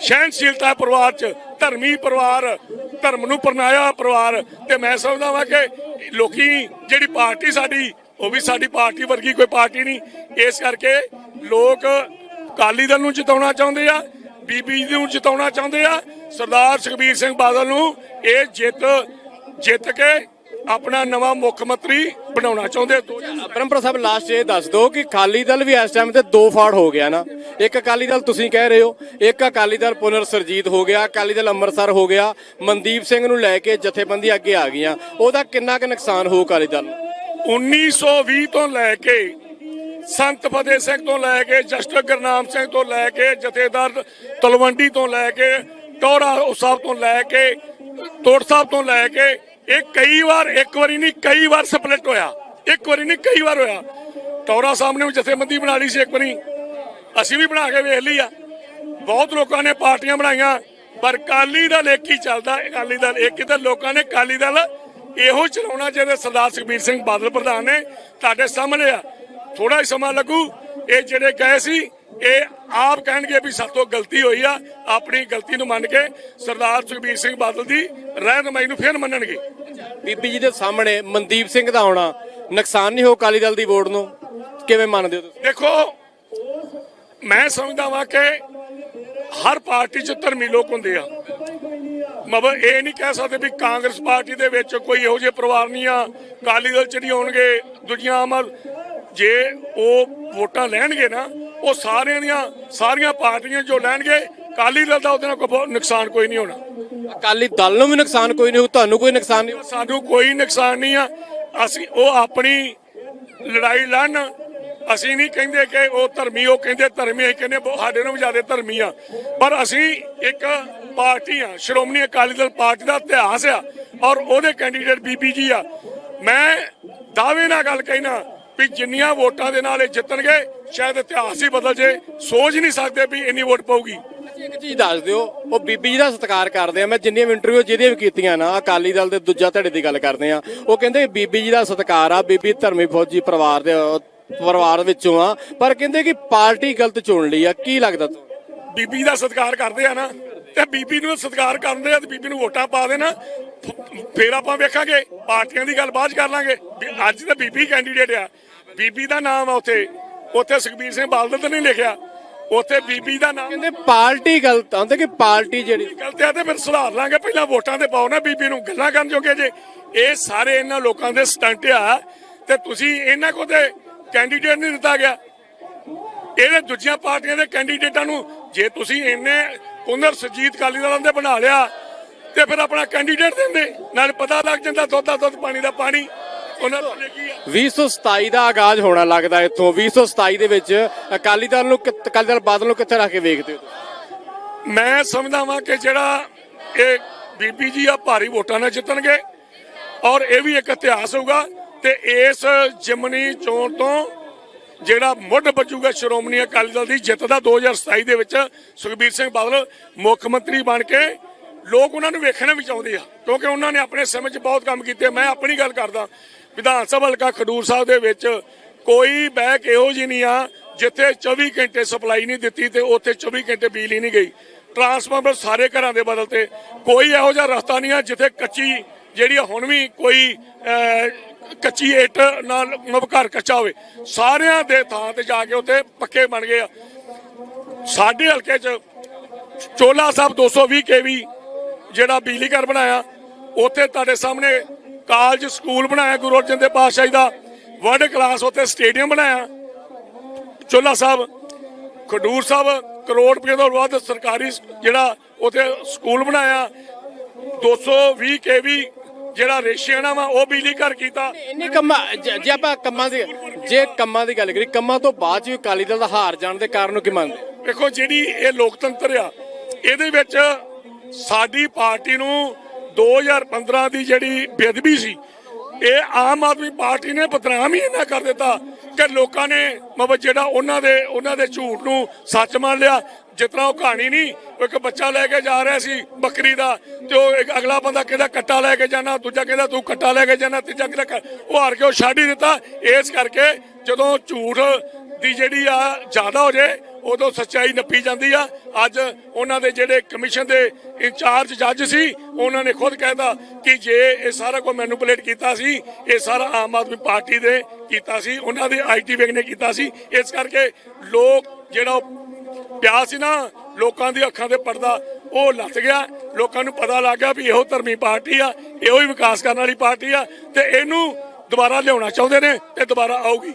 ਸਹਿਨਸ਼ੀਲਤਾ ਪਰਿਵਾਰ 'ਚ ਧਰਮੀ ਪਰਿਵਾਰ ਧਰਮ ਨੂੰ ਪਰਨਾਇਆ ਪਰਿਵਾਰ। ਤੇ ਮੈਂ ਸਮਝਦਾ ਵਾਂ ਕਿ ਲੋਕੀ ਜਿਹੜੀ ਪਾਰਟੀ ਸਾਡੀ ਉਹ ਵੀ ਸਾਡੀ ਪਾਰਟੀ ਵਰਗੀ ਕੋਈ ਪਾਰਟੀ ਨਹੀਂ। ਇਸ ਕਰਕੇ ਲੋਕ ਅਕਾਲੀ ਦਲ ਨੂੰ ਜਿਤਾਉਣਾ ਚਾਹੁੰਦੇ ਆ ਬੀਬੀ ਨੂੰ ਜਿਤਾਉਣਾ ਚਾਹੁੰਦੇ ਆ ਸਰਦਾਰ ਸੁਖਬੀਰ ਸਿੰਘ ਬਾਦਲ ਨੂੰ ਇਹ ਜਿੱਤ ਜਿੱਤ ਕੇ ਆਪਣਾ ਨਵਾਂ ਮੁੱਖ ਮੰਤਰੀ ਬਣਾਉਣਾ ਚਾਹੁੰਦੇ ਦੋ ਪਰਮਪਰਾ ਸਾਹਿਬ ਲਾਸਟ ਇਹ ਦੱਸ ਦਿਓ ਕਿ ਅਕਾਲੀ ਦਲ ਵੀ ਇਸ ਟਾਈਮ ਤੇ ਦੋ ਫਾੜ ਹੋ ਗਿਆ ਨਾ। ਇੱਕ ਅਕਾਲੀ ਦਲ ਤੁਸੀਂ ਕਹਿ ਰਹੇ ਹੋ ਇੱਕ ਅਕਾਲੀ ਦਲ ਪੁਨਰ ਸਰਜੀਤ ਹੋ ਗਿਆ ਅਕਾਲੀ ਦਲ ਅੰਮ੍ਰਿਤਸਰ ਹੋ ਗਿਆ ਮਨਦੀਪ ਸਿੰਘ ਨੂੰ ਲੈ ਕੇ ਜਥੇਬੰਦੀ ਅੱਗੇ ਆ ਗਈਆਂ। ਉਹਦਾ ਕਿੰਨਾ ਕੁ ਨੁਕਸਾਨ ਹੋਊ ਅਕਾਲੀ ਦਲ ਨੂੰ? 1920 ਤੋਂ ਲੈ ਕੇ ਸੰਤ ਫਤਿਹ ਸਿੰਘ ਤੋਂ ਲੈ ਕੇ ਜਸਟਿਸ ਗੁਰਨਾਮ ਸਿੰਘ ਤੋਂ ਲੈ ਕੇ ਜਥੇਦਾਰ ਤਲਵੰਡੀ ਤੋਂ ਲੈ ਕੇ ਟੋਰਾ ਸਾਹਿਬ ਤੋਂ ਲੈ ਕੇ ਤੋੜ ਸਾਹਿਬ ਤੋਂ ਲੈ ਕੇ ਇਹ ਕਈ ਵਾਰ, ਇੱਕ ਵਾਰੀ ਨਹੀਂ, ਕਈ ਵਾਰ ਸਪਲਿਟ ਹੋਇਆ। ਇੱਕ ਵਾਰੀ ਨਹੀਂ, ਕਈ ਵਾਰ ਹੋਇਆ। ਟੋਰਾ ਸਾਹਿਬ ਨੇ ਵੀ ਜਥੇਬੰਦੀ ਬਣਾ ਲਈ ਸੀ ਇੱਕ ਵਾਰੀ। ਅਸੀਂ ਵੀ ਬਣਾ ਕੇ ਵੇਖ ਲਈ ਆ। ਬਹੁਤ ਲੋਕਾਂ ਨੇ ਪਾਰਟੀਆਂ ਬਣਾਈਆਂ, ਪਰ ਕਾਲੀ ਦਲ ਇੱਕ ਹੀ ਚੱਲਦਾ, ਅਕਾਲੀ ਦਲ ਇੱਕ ਹੀ ਲੋਕਾਂ ਨੇ ਕਾਲੀ ਦਲ ਇਹੋ ਚਲਾਉਣਾ ਜਿਹੜੇ ਸਰਦਾਰ ਸੁਖਬੀਰ ਸਿੰਘ ਬਾਦਲ ਪ੍ਰਧਾਨ ਨੇ ਤੁਹਾਡੇ ਸਾਹਮਣੇ ਆ। ਥੋੜਾ ਹੀ ਸਮਾਂ ਲੱਗੂ। ਇਹ ਜਿਹੜੇ ਗਏ ਸੀ ਇਹ ਆਪ ਕਹਿਣਗੇ ਵੀ ਸਾਤੋਂ ਗਲਤੀ ਹੋਈ ਆ। ਆਪਣੀ ਗਲਤੀ ਨੂੰ ਮੰਨ ਕੇ ਸਰਦਾਰ ਸੁਖਬੀਰ ਸਿੰਘ ਬਾਦਲ ਦੀ ਰਹਿਨਮਾਈ ਨੂੰ ਫਿਰ ਮੰਨਣਗੇ। ਬੀਬੀ ਜੀ ਦੇ ਸਾਹਮਣੇ ਮਨਦੀਪ ਸਿੰਘ ਦਾ ਆਉਣਾ ਨੁਕਸਾਨ ਨਹੀਂ ਹੋ ਅਕਾਲੀ ਦਲ ਦੀ ਵੋਟ ਨੂੰ। ਕਿਵੇਂ ਮੰਨਦੇ ਹੋ ਤੁਸੀਂ? ਦੇਖੋ ਮੈਂ ਸਮਝਦਾ ਵਾਂ ਕਿ ਹਰ ਪਾਰਟੀ 'ਚ ਧਰਮੀ ਲੋਕ ਹੁੰਦੇ ਆ। ਮਤਲਬ ਇਹ ਨਹੀਂ ਕਹਿ ਸਕਦੇ ਵੀ ਕਾਂਗਰਸ ਪਾਰਟੀ ਦੇ ਵਿੱਚ ਕੋਈ ਇਹੋ ਜਿਹੇ ਪਰਿਵਾਰ ਨਹੀਂ ਆ। ਕਾਲੀ ਦਲ ਚ ਨਹੀਂ ਹੋਣਗੇ। ਦੁਨੀਆ ਆਮ ਜੇ ਉਹ ਵੋਟਾਂ ਲੈਣਗੇ ਨਾ ਉਹ ਸਾਰਿਆਂ ਦੀਆਂ ਸਾਰੀਆਂ ਪਾਰਟੀਆਂ ਜੋ ਲੈਣਗੇ ਕਾਲੀ ਦਲ ਦਾ ਉਹਦੇ ਨਾਲ ਕੋਈ ਨੁਕਸਾਨ ਕੋਈ ਨਹੀਂ ਹੋਣਾ। ਅਕਾਲੀ ਦਲ ਨੂੰ ਵੀ ਨੁਕਸਾਨ ਕੋਈ ਨਹੀਂ ਤੁਹਾਨੂੰ ਕੋਈ ਨੁਕਸਾਨ ਨਹੀਂ ਸਾਨੂੰ ਕੋਈ ਨੁਕਸਾਨ ਨਹੀਂ ਆ। ਅਸੀਂ ਉਹ ਆਪਣੀ ਲੜਾਈ ਲੜਨ ਅਸੀਂ ਨਹੀਂ ਕਹਿੰਦੇ ਕਿ ਉਹ ਧਰਮੀ ਉਹ ਕਹਿੰਦੇ ਧਰਮੀ ਅਸੀਂ ਕਹਿੰਦੇ ਸਾਡੇ ਨਾਲੋਂ ਵੀ ਜ਼ਿਆਦਾ ਧਰਮੀ ਆ। ਪਰ ਅਸੀਂ ਇੱਕ ਪਾਰਟੀ ਆ ਸ਼੍ਰੋਮਣੀ ਅਕਾਲੀ ਦਲ ਪਾਰਟੀ ਦਾ ਇਤਿਹਾਸ ਆ ਔਰ ਉਹਦੇ ਕੈਂਡੀਡੇਟ ਬੀਬੀ ਜੀ ਆ। ਮੈਂ ਦਾਅਵੇ ਨਾਲ ਗੱਲ ਕਹਿਣਾ ਵੀ ਜਿੰਨੀਆਂ ਵੋਟਾਂ ਦੇ ਨਾਲ ਇਹ ਜਿੱਤਣਗੇ ਸ਼ਾਇਦ ਇਤਿਹਾਸ ਹੀ ਬਦਲ ਜੇ। ਸੋਚ ਨਹੀਂ ਸਕਦੇ ਵੀ ਇੰਨੀ ਵੋਟ ਪਊਗੀ। ਇੱਕ ਚੀਜ਼ ਦੱਸ ਦਿਓ ਉਹ ਬੀਬੀ ਜੀ ਦਾ ਸਤਿਕਾਰ ਕਰਦੇ ਆ। ਮੈਂ ਜਿੰਨੀਆਂ ਵੀ ਇੰਟਰਵਿਊ ਜਿਹਦੀਆਂ ਵੀ ਕੀਤੀਆਂ ਨਾ ਅਕਾਲੀ ਦਲ ਦੇ ਦੂਜਾ ਧੜੇ ਦੀ ਗੱਲ ਕਰਦੇ ਆ। ਉਹ ਕਹਿੰਦੇ ਬੀਬੀ ਜੀ ਦਾ ਸਤਿਕਾਰ ਆ ਬੀਬੀ ਧਰਮੀ ਫੌਜੀ ਪਰਿਵਾਰ ਦੇ ਪਰਿਵਾਰ ਵਿੱਚੋਂ ਆ। ਪਰ ਕਹਿੰਦੇ ਕਿ ਪਾਰਟੀ ਗਲਤ ਚੁਣ ਲਈ ਆ। ਕੀ ਲੱਗਦਾ ਤੁਹਾਨੂੰ? ਬੀਬੀ ਦਾ ਸਤਿਕਾਰ ਕਰਦੇ ਆ ਨਾ ਤੇ ਬੀਬੀ ਨੂੰ ਸਤਿਕਾਰ ਕਰਦੇ ਆ ਤੇ ਬੀਬੀ ਨੂੰ ਵੋਟਾਂ ਪਾ ਦੇਣਾ। ਫੇਰ ਆਪਾਂ ਵੇਖਾਂਗੇ ਪਾਰਟੀਆਂ ਦੀ ਗੱਲ ਬਾਅਦ ਕਰ ਲਾਂਗੇ। ਅੱਜ ਤਾਂ ਬੀਬੀ ਕੈਂਡੀਡੇਟ ਆ। ਬੀਬੀ ਦਾ ਨਾਮ ਆ ਉੱਥੇ। ਉੱਥੇ ਸੁਖਬੀਰ ਸਿੰਘ ਬਾਦਲ ਤਾਂ ਨਹੀਂ ਲਿਖਿਆ। ਉੱਥੇ ਬੀਬੀ ਦਾ ਨਾਮ ਕਹਿੰਦੇ ਪਾਰਟੀ ਗਲਤ ਆਂਦੇ ਕਿ ਪਾਰਟੀ ਜਿਹੜੀ ਗਲਤ ਆ ਤੇ ਫਿਰ ਸੁਧਾਰ ਲਾਂਗੇ। ਪਹਿਲਾਂ ਵੋਟਾਂ ਤੇ ਪਾਓ ਨਾ ਬੀਬੀ ਨੂੰ। ਗੱਲਾਂ ਕਰਨ ਜੋਗੇ ਜੇ। ਇਹ ਸਾਰੇ ਇਹਨਾਂ ਲੋਕਾਂ ਦੇ ਸਟੰਟ ਆ। ਤੇ ਤੁਸੀਂ ਇਹਨਾਂ ਕੋ ਤੇ ਕੈਂਡੀਡੇਟ ਨਹੀਂ ਦਿੱਤਾ ਗਿਆ। ਇਹਦੇ ਦੂਜੀਆਂ ਪਾਰਟੀਆਂ ਦੇ ਕੈਂਡੀਡੇਟਾਂ ਨੂੰ ਜੇ ਤੁਸੀਂ ਇੰਨੇ ਪੁਨਰ ਸੁਰਜੀਤ ਕਾਲੀ ਦਲਾਂ ਦੇ ਬਣਾ ਲਿਆ ਤੇ ਫਿਰ ਆਪਣਾ ਕੈਂਡੀਡੇਟ ਦਿੰਦੇ। ਨਾਲ ਪਤਾ ਲੱਗ ਜਾਂਦਾ ਦੁੱਧ ਦਾ ਦੁੱਧ ਪਾਣੀ ਦਾ ਪਾਣੀ। ਉਹਨਾਂ ਨੂੰ ਕੀ ਆ? 2027 ਦਾ ਆਗਾਜ਼ ਹੋਣਾ ਲੱਗਦਾ ਇੱਥੋਂ। 2027 ਦੇ ਵਿੱਚ ਅਕਾਲੀ ਦਲ ਨੂੰ ਅਕਾਲੀ ਦਲ ਬਾਦਲ ਨੂੰ ਕਿੱਥੇ ਰੱਖ ਕੇ ਵੇਖਦੇ ਹੋ? ਮੈਂ ਸਮਝਦਾ ਵਾਂ ਕਿ ਜਿਹੜਾ ਇਹ ਬੀਬੀ ਜੀ ਆ ਭਾਰੀ ਵੋਟਾਂ ਨਾਲ ਜਿੱਤਣਗੇ ਔਰ ਇਹ ਵੀ ਇੱਕ ਇਤਿਹਾਸ ਹੋਊਗਾ ਤੇ ਇਸ ਜਿਮਨੀ ਚੋਣ ਤੋਂ ਜਿਹੜਾ ਮੁੱਢ ਵੱਜੂਗਾ ਸ਼੍ਰੋਮਣੀ ਅਕਾਲੀ ਦਲ ਦੀ ਜਿੱਤ ਦਾ 2027 ਦੇ ਵਿੱਚ ਸੁਖਬੀਰ ਸਿੰਘ ਬਾਦਲ ਮੁੱਖ ਮੰਤਰੀ ਬਣ ਕੇ ਲੋਕ ਉਹਨਾਂ ਨੂੰ ਵੇਖਣਾ ਵੀ ਚਾਹੁੰਦੇ ਆ ਕਿਉਂਕਿ ਉਹਨਾਂ ਨੇ ਆਪਣੇ ਸਮੇਂ 'ਚ ਬਹੁਤ ਕੰਮ ਕੀਤੇ। ਮੈਂ ਆਪਣੀ ਗੱਲ ਕਰਦਾ ਵਿਧਾਨ ਸਭਾ ਹਲਕਾ ਖਡੂਰ ਸਾਹਿਬ ਦੇ ਵਿੱਚ ਕੋਈ ਬੈਕ ਇਹੋ ਜਿਹੀ ਨਹੀਂ ਆ, ਜਿੱਥੇ 24 ਘੰਟੇ ਸਪਲਾਈ ਨਹੀਂ ਦਿੱਤੀ ਤੇ ਉੱਥੇ 24 ਘੰਟੇ ਬਿਜਲੀ ਨਹੀਂ ਗਈ। ਟਰਾਂਸਫਾਰਮਰ ਸਾਰੇ ਘਰਾਂ ਦੇ ਬਦਲਤੇ। ਕੋਈ ਇਹੋ ਜਿਹਾ ਰਸਤਾ ਨਹੀਂ ਆ, ਜਿੱਥੇ ਕੱਚੀ ਜਿਹੜੀ ਹੁਣ ਵੀ ਕੋਈ ਕੱਚੀ ਇੱਟ ਨਾਲ ਮਤਲਬ ਘਰ ਕੱਚਾ ਹੋਵੇ। ਸਾਰਿਆਂ ਦੇ ਥਾਂ ਤੇ ਜਾ ਕੇ ਉੱਥੇ ਪੱਕੇ ਬਣ ਗਏ ਆ। ਸਾਡੇ ਹਲਕੇ 'ਚ ਚੋਲਾ ਸਾਹਿਬ 220 ਕੇਵੀ ਜਿਹੜਾ ਬਿਜਲੀ ਘਰ ਬਣਾਇਆ, ਉੱਥੇ ਤੁਹਾਡੇ ਸਾਹਮਣੇ ਕਾਲਜ ਸਕੂਲ ਬਣਾਇਆ ਗੁਰੂ ਅਰਜਨ ਦੇਵ ਪਾਤਸ਼ਾਹੀ ਦਾ ਵਰਲਡ ਕਲਾਸ ਉੱਥੇ ਸਟੇਡੀਅਮ ਬਣਾਇਆ। ਚੋਲਾ ਸਾਹਿਬ ਖਡੂਰ ਸਾਹਿਬ ਕਰੋੜ ਰੁਪਏ ਤੋਂ ਵੱਧ ਸਰਕਾਰੀ ਜਿਹੜਾ ਉੱਥੇ ਸਕੂਲ ਬਣਾਇਆ। 220 ਕੇਵੀ ਜਿਹੜਾ ਰੇਸ਼ੀਆਣਾ ਵਾ ਉਹ ਬਿਜਲੀ ਘਰ ਕੀਤਾ। ਇੰਨੇ ਕੰਮਾਂ ਜ- ਜੇ ਆਪਾਂ ਕੰਮਾਂ ਦੀ ਜੇ ਕੰਮਾਂ ਦੀ ਗੱਲ ਕਰੀ ਕੰਮਾਂ ਤੋਂ ਬਾਅਦ ਵੀ ਅਕਾਲੀ ਦਲ ਦਾ ਹਾਰ ਜਾਣ ਦੇ ਕਾਰਨ ਨੂੰ ਕੀ ਮੰਨਦੇ? ਵੇਖੋ ਜਿਹੜੀ ਇਹ ਲੋਕਤੰਤਰ ਆ ਇਹਦੇ ਵਿੱਚ ਸਾਡੀ ਪਾਰਟੀ ਨੂੰ 2015 ਦੀ ਜਿਹੜੀ ਬੇਦਬੀ ਸੀ, ਇਹ ਆਮ ਆਦਮੀ ਪਾਰਟੀ ਨੇ ਬਦਨਾਮ ਹੀ ਇਹਨਾਂ ਕਰ ਦਿੱਤਾ ਕਿ ਲੋਕਾਂ ਨੇ ਮਤਲਬ ਜਿਹੜਾ ਉਹਨਾਂ ਦੇ ਉਹਨਾਂ ਦੇ ਝੂਠ ਨੂੰ ਸੱਚ ਮੰਨ ਲਿਆ। ਜਿਤਨਾ ਉਹ ਕਹਾਣੀ ਨਹੀਂ, ਉਹ ਇੱਕ ਬੱਚਾ ਲੈ ਕੇ ਜਾ ਰਿਹਾ ਸੀ ਬੱਕਰੀ ਦਾ ਤੇ ਉਹ ਇੱਕ ਅਗਲਾ ਬੰਦਾ ਕਹਿੰਦਾ, ਕੱਟਾ ਲੈ ਕੇ ਜਾਣਾ। ਦੂਜਾ ਕਹਿੰਦਾ, ਤੂੰ ਕੱਟਾ ਲੈ ਕੇ ਜਾਣਾ। ਤੀਜਾ ਕਹਿੰਦਾ, ਕ- ਉਹ ਹਾਰ ਕੇ ਉਹ ਛੱਡ ਹੀ ਦਿੱਤਾ। ਇਸ ਕਰਕੇ ਜਦੋਂ ਝੂਠ ਦੀ ਜਿਹੜੀ ਆ ਜ਼ਿਆਦਾ ਹੋ ਜੇ ਉਦੋਂ ਸੱਚਾਈ ਨੱਪੀ ਜਾਂਦੀ ਆ। ਅੱਜ ਉਹਨਾਂ ਦੇ ਜਿਹੜੇ ਕਮਿਸ਼ਨ ਦੇ ਇੰਚਾਰਜ ਜੱਜ ਸੀ, ਉਹਨਾਂ ਨੇ ਖੁਦ ਕਹਿਤਾ ਕਿ ਜੇ ਇਹ ਸਾਰਾ ਕੁਝ ਮੈਨੂਪੂਲੇਟ ਕੀਤਾ ਸੀ, ਇਹ ਸਾਰਾ ਆਮ ਆਦਮੀ ਪਾਰਟੀ ਦੇ ਕੀਤਾ ਸੀ, ਉਹਨਾਂ ਦੇ ਆਈਟੀ ਵਿੰਗ ਨੇ ਕੀਤਾ ਸੀ। ਇਸ ਕਰਕੇ ਲੋਕ ਜਿਹੜਾ ਉਹ ਪਿਆ ਸੀ ਨਾ, ਲੋਕਾਂ ਦੀ ਅੱਖਾਂ ਤੇ ਪਰਦਾ ਉਹ ਲੱਥ ਗਿਆ। ਲੋਕਾਂ ਨੂੰ ਪਤਾ ਲੱਗ ਗਿਆ ਵੀ ਇਹੋ ਧਰਮੀ ਪਾਰਟੀ ਆ, ਇਹੋ ਹੀ ਵਿਕਾਸ ਕਰਨ ਵਾਲੀ ਪਾਰਟੀ ਆ ਤੇ ਇਹਨੂੰ ਦੁਬਾਰਾ ਲਿਆਉਣਾ ਚਾਹੁੰਦੇ ਨੇ ਤੇ ਦੁਬਾਰਾ ਆਊਗੀ।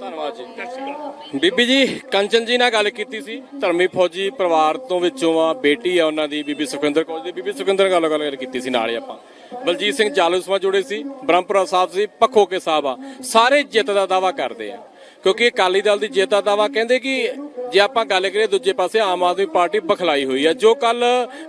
ਧੰਨਵਾਦ ਜੀ। ਬੀਬੀ ਜੀ, ਕੰਚਨ ਜੀ ਨਾਲ ਗੱਲ ਕੀਤੀ ਸੀ। ਧਰਮੀ ਫੌਜੀ ਪਰਿਵਾਰ ਤੋਂ ਵਿੱਚੋਂ ਆ, ਬੇਟੀ ਆ ਉਹਨਾਂ ਦੀ, ਬੀਬੀ ਸੁਖਿੰਦਰ ਕੌਰ ਦੀ। ਬੀਬੀ ਸੁਖਿੰਦਰ ਨਾਲ ਗੱਲ ਕੀਤੀ ਸੀ, ਨਾਲ ਹੀ ਆਪਾਂ। ਬਲਜੀਤ ਸਿੰਘ ਜਾਲੂਸਮਾ ਜੁੜੇ ਸੀ, ਬ੍ਰਹਮਪੁਰਾ ਸਾਹਿਬ ਸੀ ਪੱਖੋ ਕੇ ਸਾਹਿਬ ਆ। ਸਾਰੇ ਜਿੱਤ ਦਾ ਦਾਵਾ ਕਰਦੇ ਆ। ਕਿਉਂਕਿ ਅਕਾਲੀ ਦਲ ਦੀ ਜਿੱਤ ਦਾ ਦਾਵਾ ਕਹਿੰਦੇ ਕਿ ਜੇ ਆਪਾਂ ਗੱਲ ਕਰੀਏ ਦੂਜੇ ਪਾਸੇ ਆਮ ਆਦਮੀ ਪਾਰਟੀ ਬਖਲਾਈ ਹੋਈ ਹੈ ਜੋ ਕੱਲ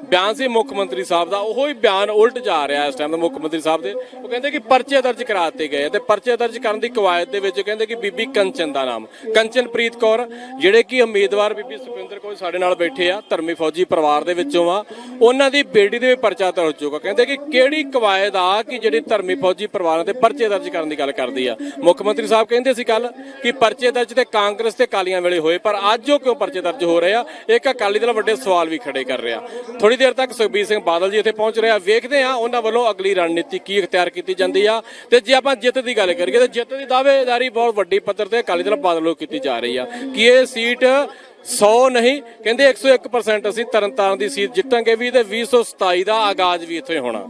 ਬਿਆਨ ਸੀ ਮੁੱਖ ਮੰਤਰੀ ਸਾਹਿਬ ਦਾ, ਉਹ ਹੀ ਬਿਆਨ ਉਲਟ ਜਾ ਰਿਹਾ ਇਸ ਟਾਈਮ ਦਾ ਮੁੱਖ ਮੰਤਰੀ ਸਾਹਿਬ ਦੇ। ਉਹ ਕਹਿੰਦੇ ਕਿ ਪਰਚੇ ਦਰਜ ਕਰਾ ਦਿੱਤੇ ਗਏ ਆ ਤੇ ਪਰਚੇ ਦਰਜ ਕਰਨ ਦੀ ਕਵਾਇਦ ਦੇ ਵਿੱਚ ਕਹਿੰਦੇ ਕਿ ਬੀਬੀ ਕੰਚਨ ਦਾ ਨਾਮ। ਕੰਚਨਪ੍ਰੀਤ ਕੌਰ, ਜਿਹੜੇ ਕਿ ਉਮੀਦਵਾਰ ਬੀਬੀ ਸੁਖਵਿੰਦਰ ਕੌਰ ਸਾਡੇ ਨਾਲ ਬੈਠੇ ਆ, ਧਰਮੀ ਫੌਜੀ ਪਰਿਵਾਰ ਦੇ ਵਿੱਚੋਂ ਆ, ਉਹਨਾਂ ਦੀ ਬੇਟੀ ਦੇ ਵੀ ਪਰਚਾ ਦਰਜ ਚੁੱਕਾ ਕਹਿੰਦੇ ਕਿ ਕਿਹੜੀ ਕਵਾਇਦ ਆ ਕਿ ਜਿਹੜੀ ਧਰਮੀ ਫੌਜੀ ਪਰਿਵਾਰਾਂ ਦੇ ਪਰਚੇ ਦਰਜ ਕਰਨ ਦੀ ਗੱਲ ਕਰਦੀ ਆ? ਮੁੱਖ ਮੰਤਰੀ ਸਾਹਿਬ ਕਹਿੰਦੇ ਸੀ ਕੱਲ ਕਿ ਪਰਚੇ ਦਰਜ ਤੇ ਕਾਂਗਰਸ ਤੇ ਕਾਲੀਆਂ ਵੇਲੇ ਹੋਏ, ਪਰ ਅੱਜ ਉਹ ਕਿਉਂ ਪਰਚੇ ਦਰਜ ਹੋ ਰਹੇ ਆ? ਇੱਕ ਅਕਾਲੀ ਦਲ ਵੱਡੇ ਸਵਾਲ ਵੀ ਖੜੇ ਕਰ ਰਿਹਾ। ਥੋੜੀ ਦੇਰ ਤੱਕ ਸੁਖਬੀਰ ਸਿੰਘ ਬਾਦਲ ਜੀ ਇੱਥੇ ਪਹੁੰਚ ਰਹੇ ਵੇਖਦੇ ਆ ਉਹਨਾਂ ਵੱਲੋਂ ਅਗਲੀ ਰਣਨੀਤੀ ਕੀ ਇਖਤਿਆਰ ਕੀਤੀ ਜਾਂਦੀ ਆ। ਤੇ ਜੇ ਆਪਾਂ ਜਿੱਤ ਦੀ ਗੱਲ ਕਰੀਏ ਤਾਂ ਜਿੱਤ ਦੀ ਦਾਅਵੇਦਾਰੀ ਬਹੁਤ ਵੱਡੀ ਪੱਧਰ ਤੇ ਅਕਾਲੀ ਦਲ ਬਾਦਲ ਵੱਲੋਂ ਕੀਤੀ ਜਾ ਰਹੀ ਆ। ਕਿ ਇਹ ਸੀਟ 100 ਨਹੀਂ? ਕਹਿੰਦੇ 101% ਅਸੀਂ ਤਰਨਤਾਰਨ ਦੀ ਸੀਟ ਜਿੱਤਾਂਗੇ ਵੀ ਤੇ 2027 ਦਾ ਆਗਾਜ਼ ਵੀ ਇੱਥੇ ਹੋਣਾ।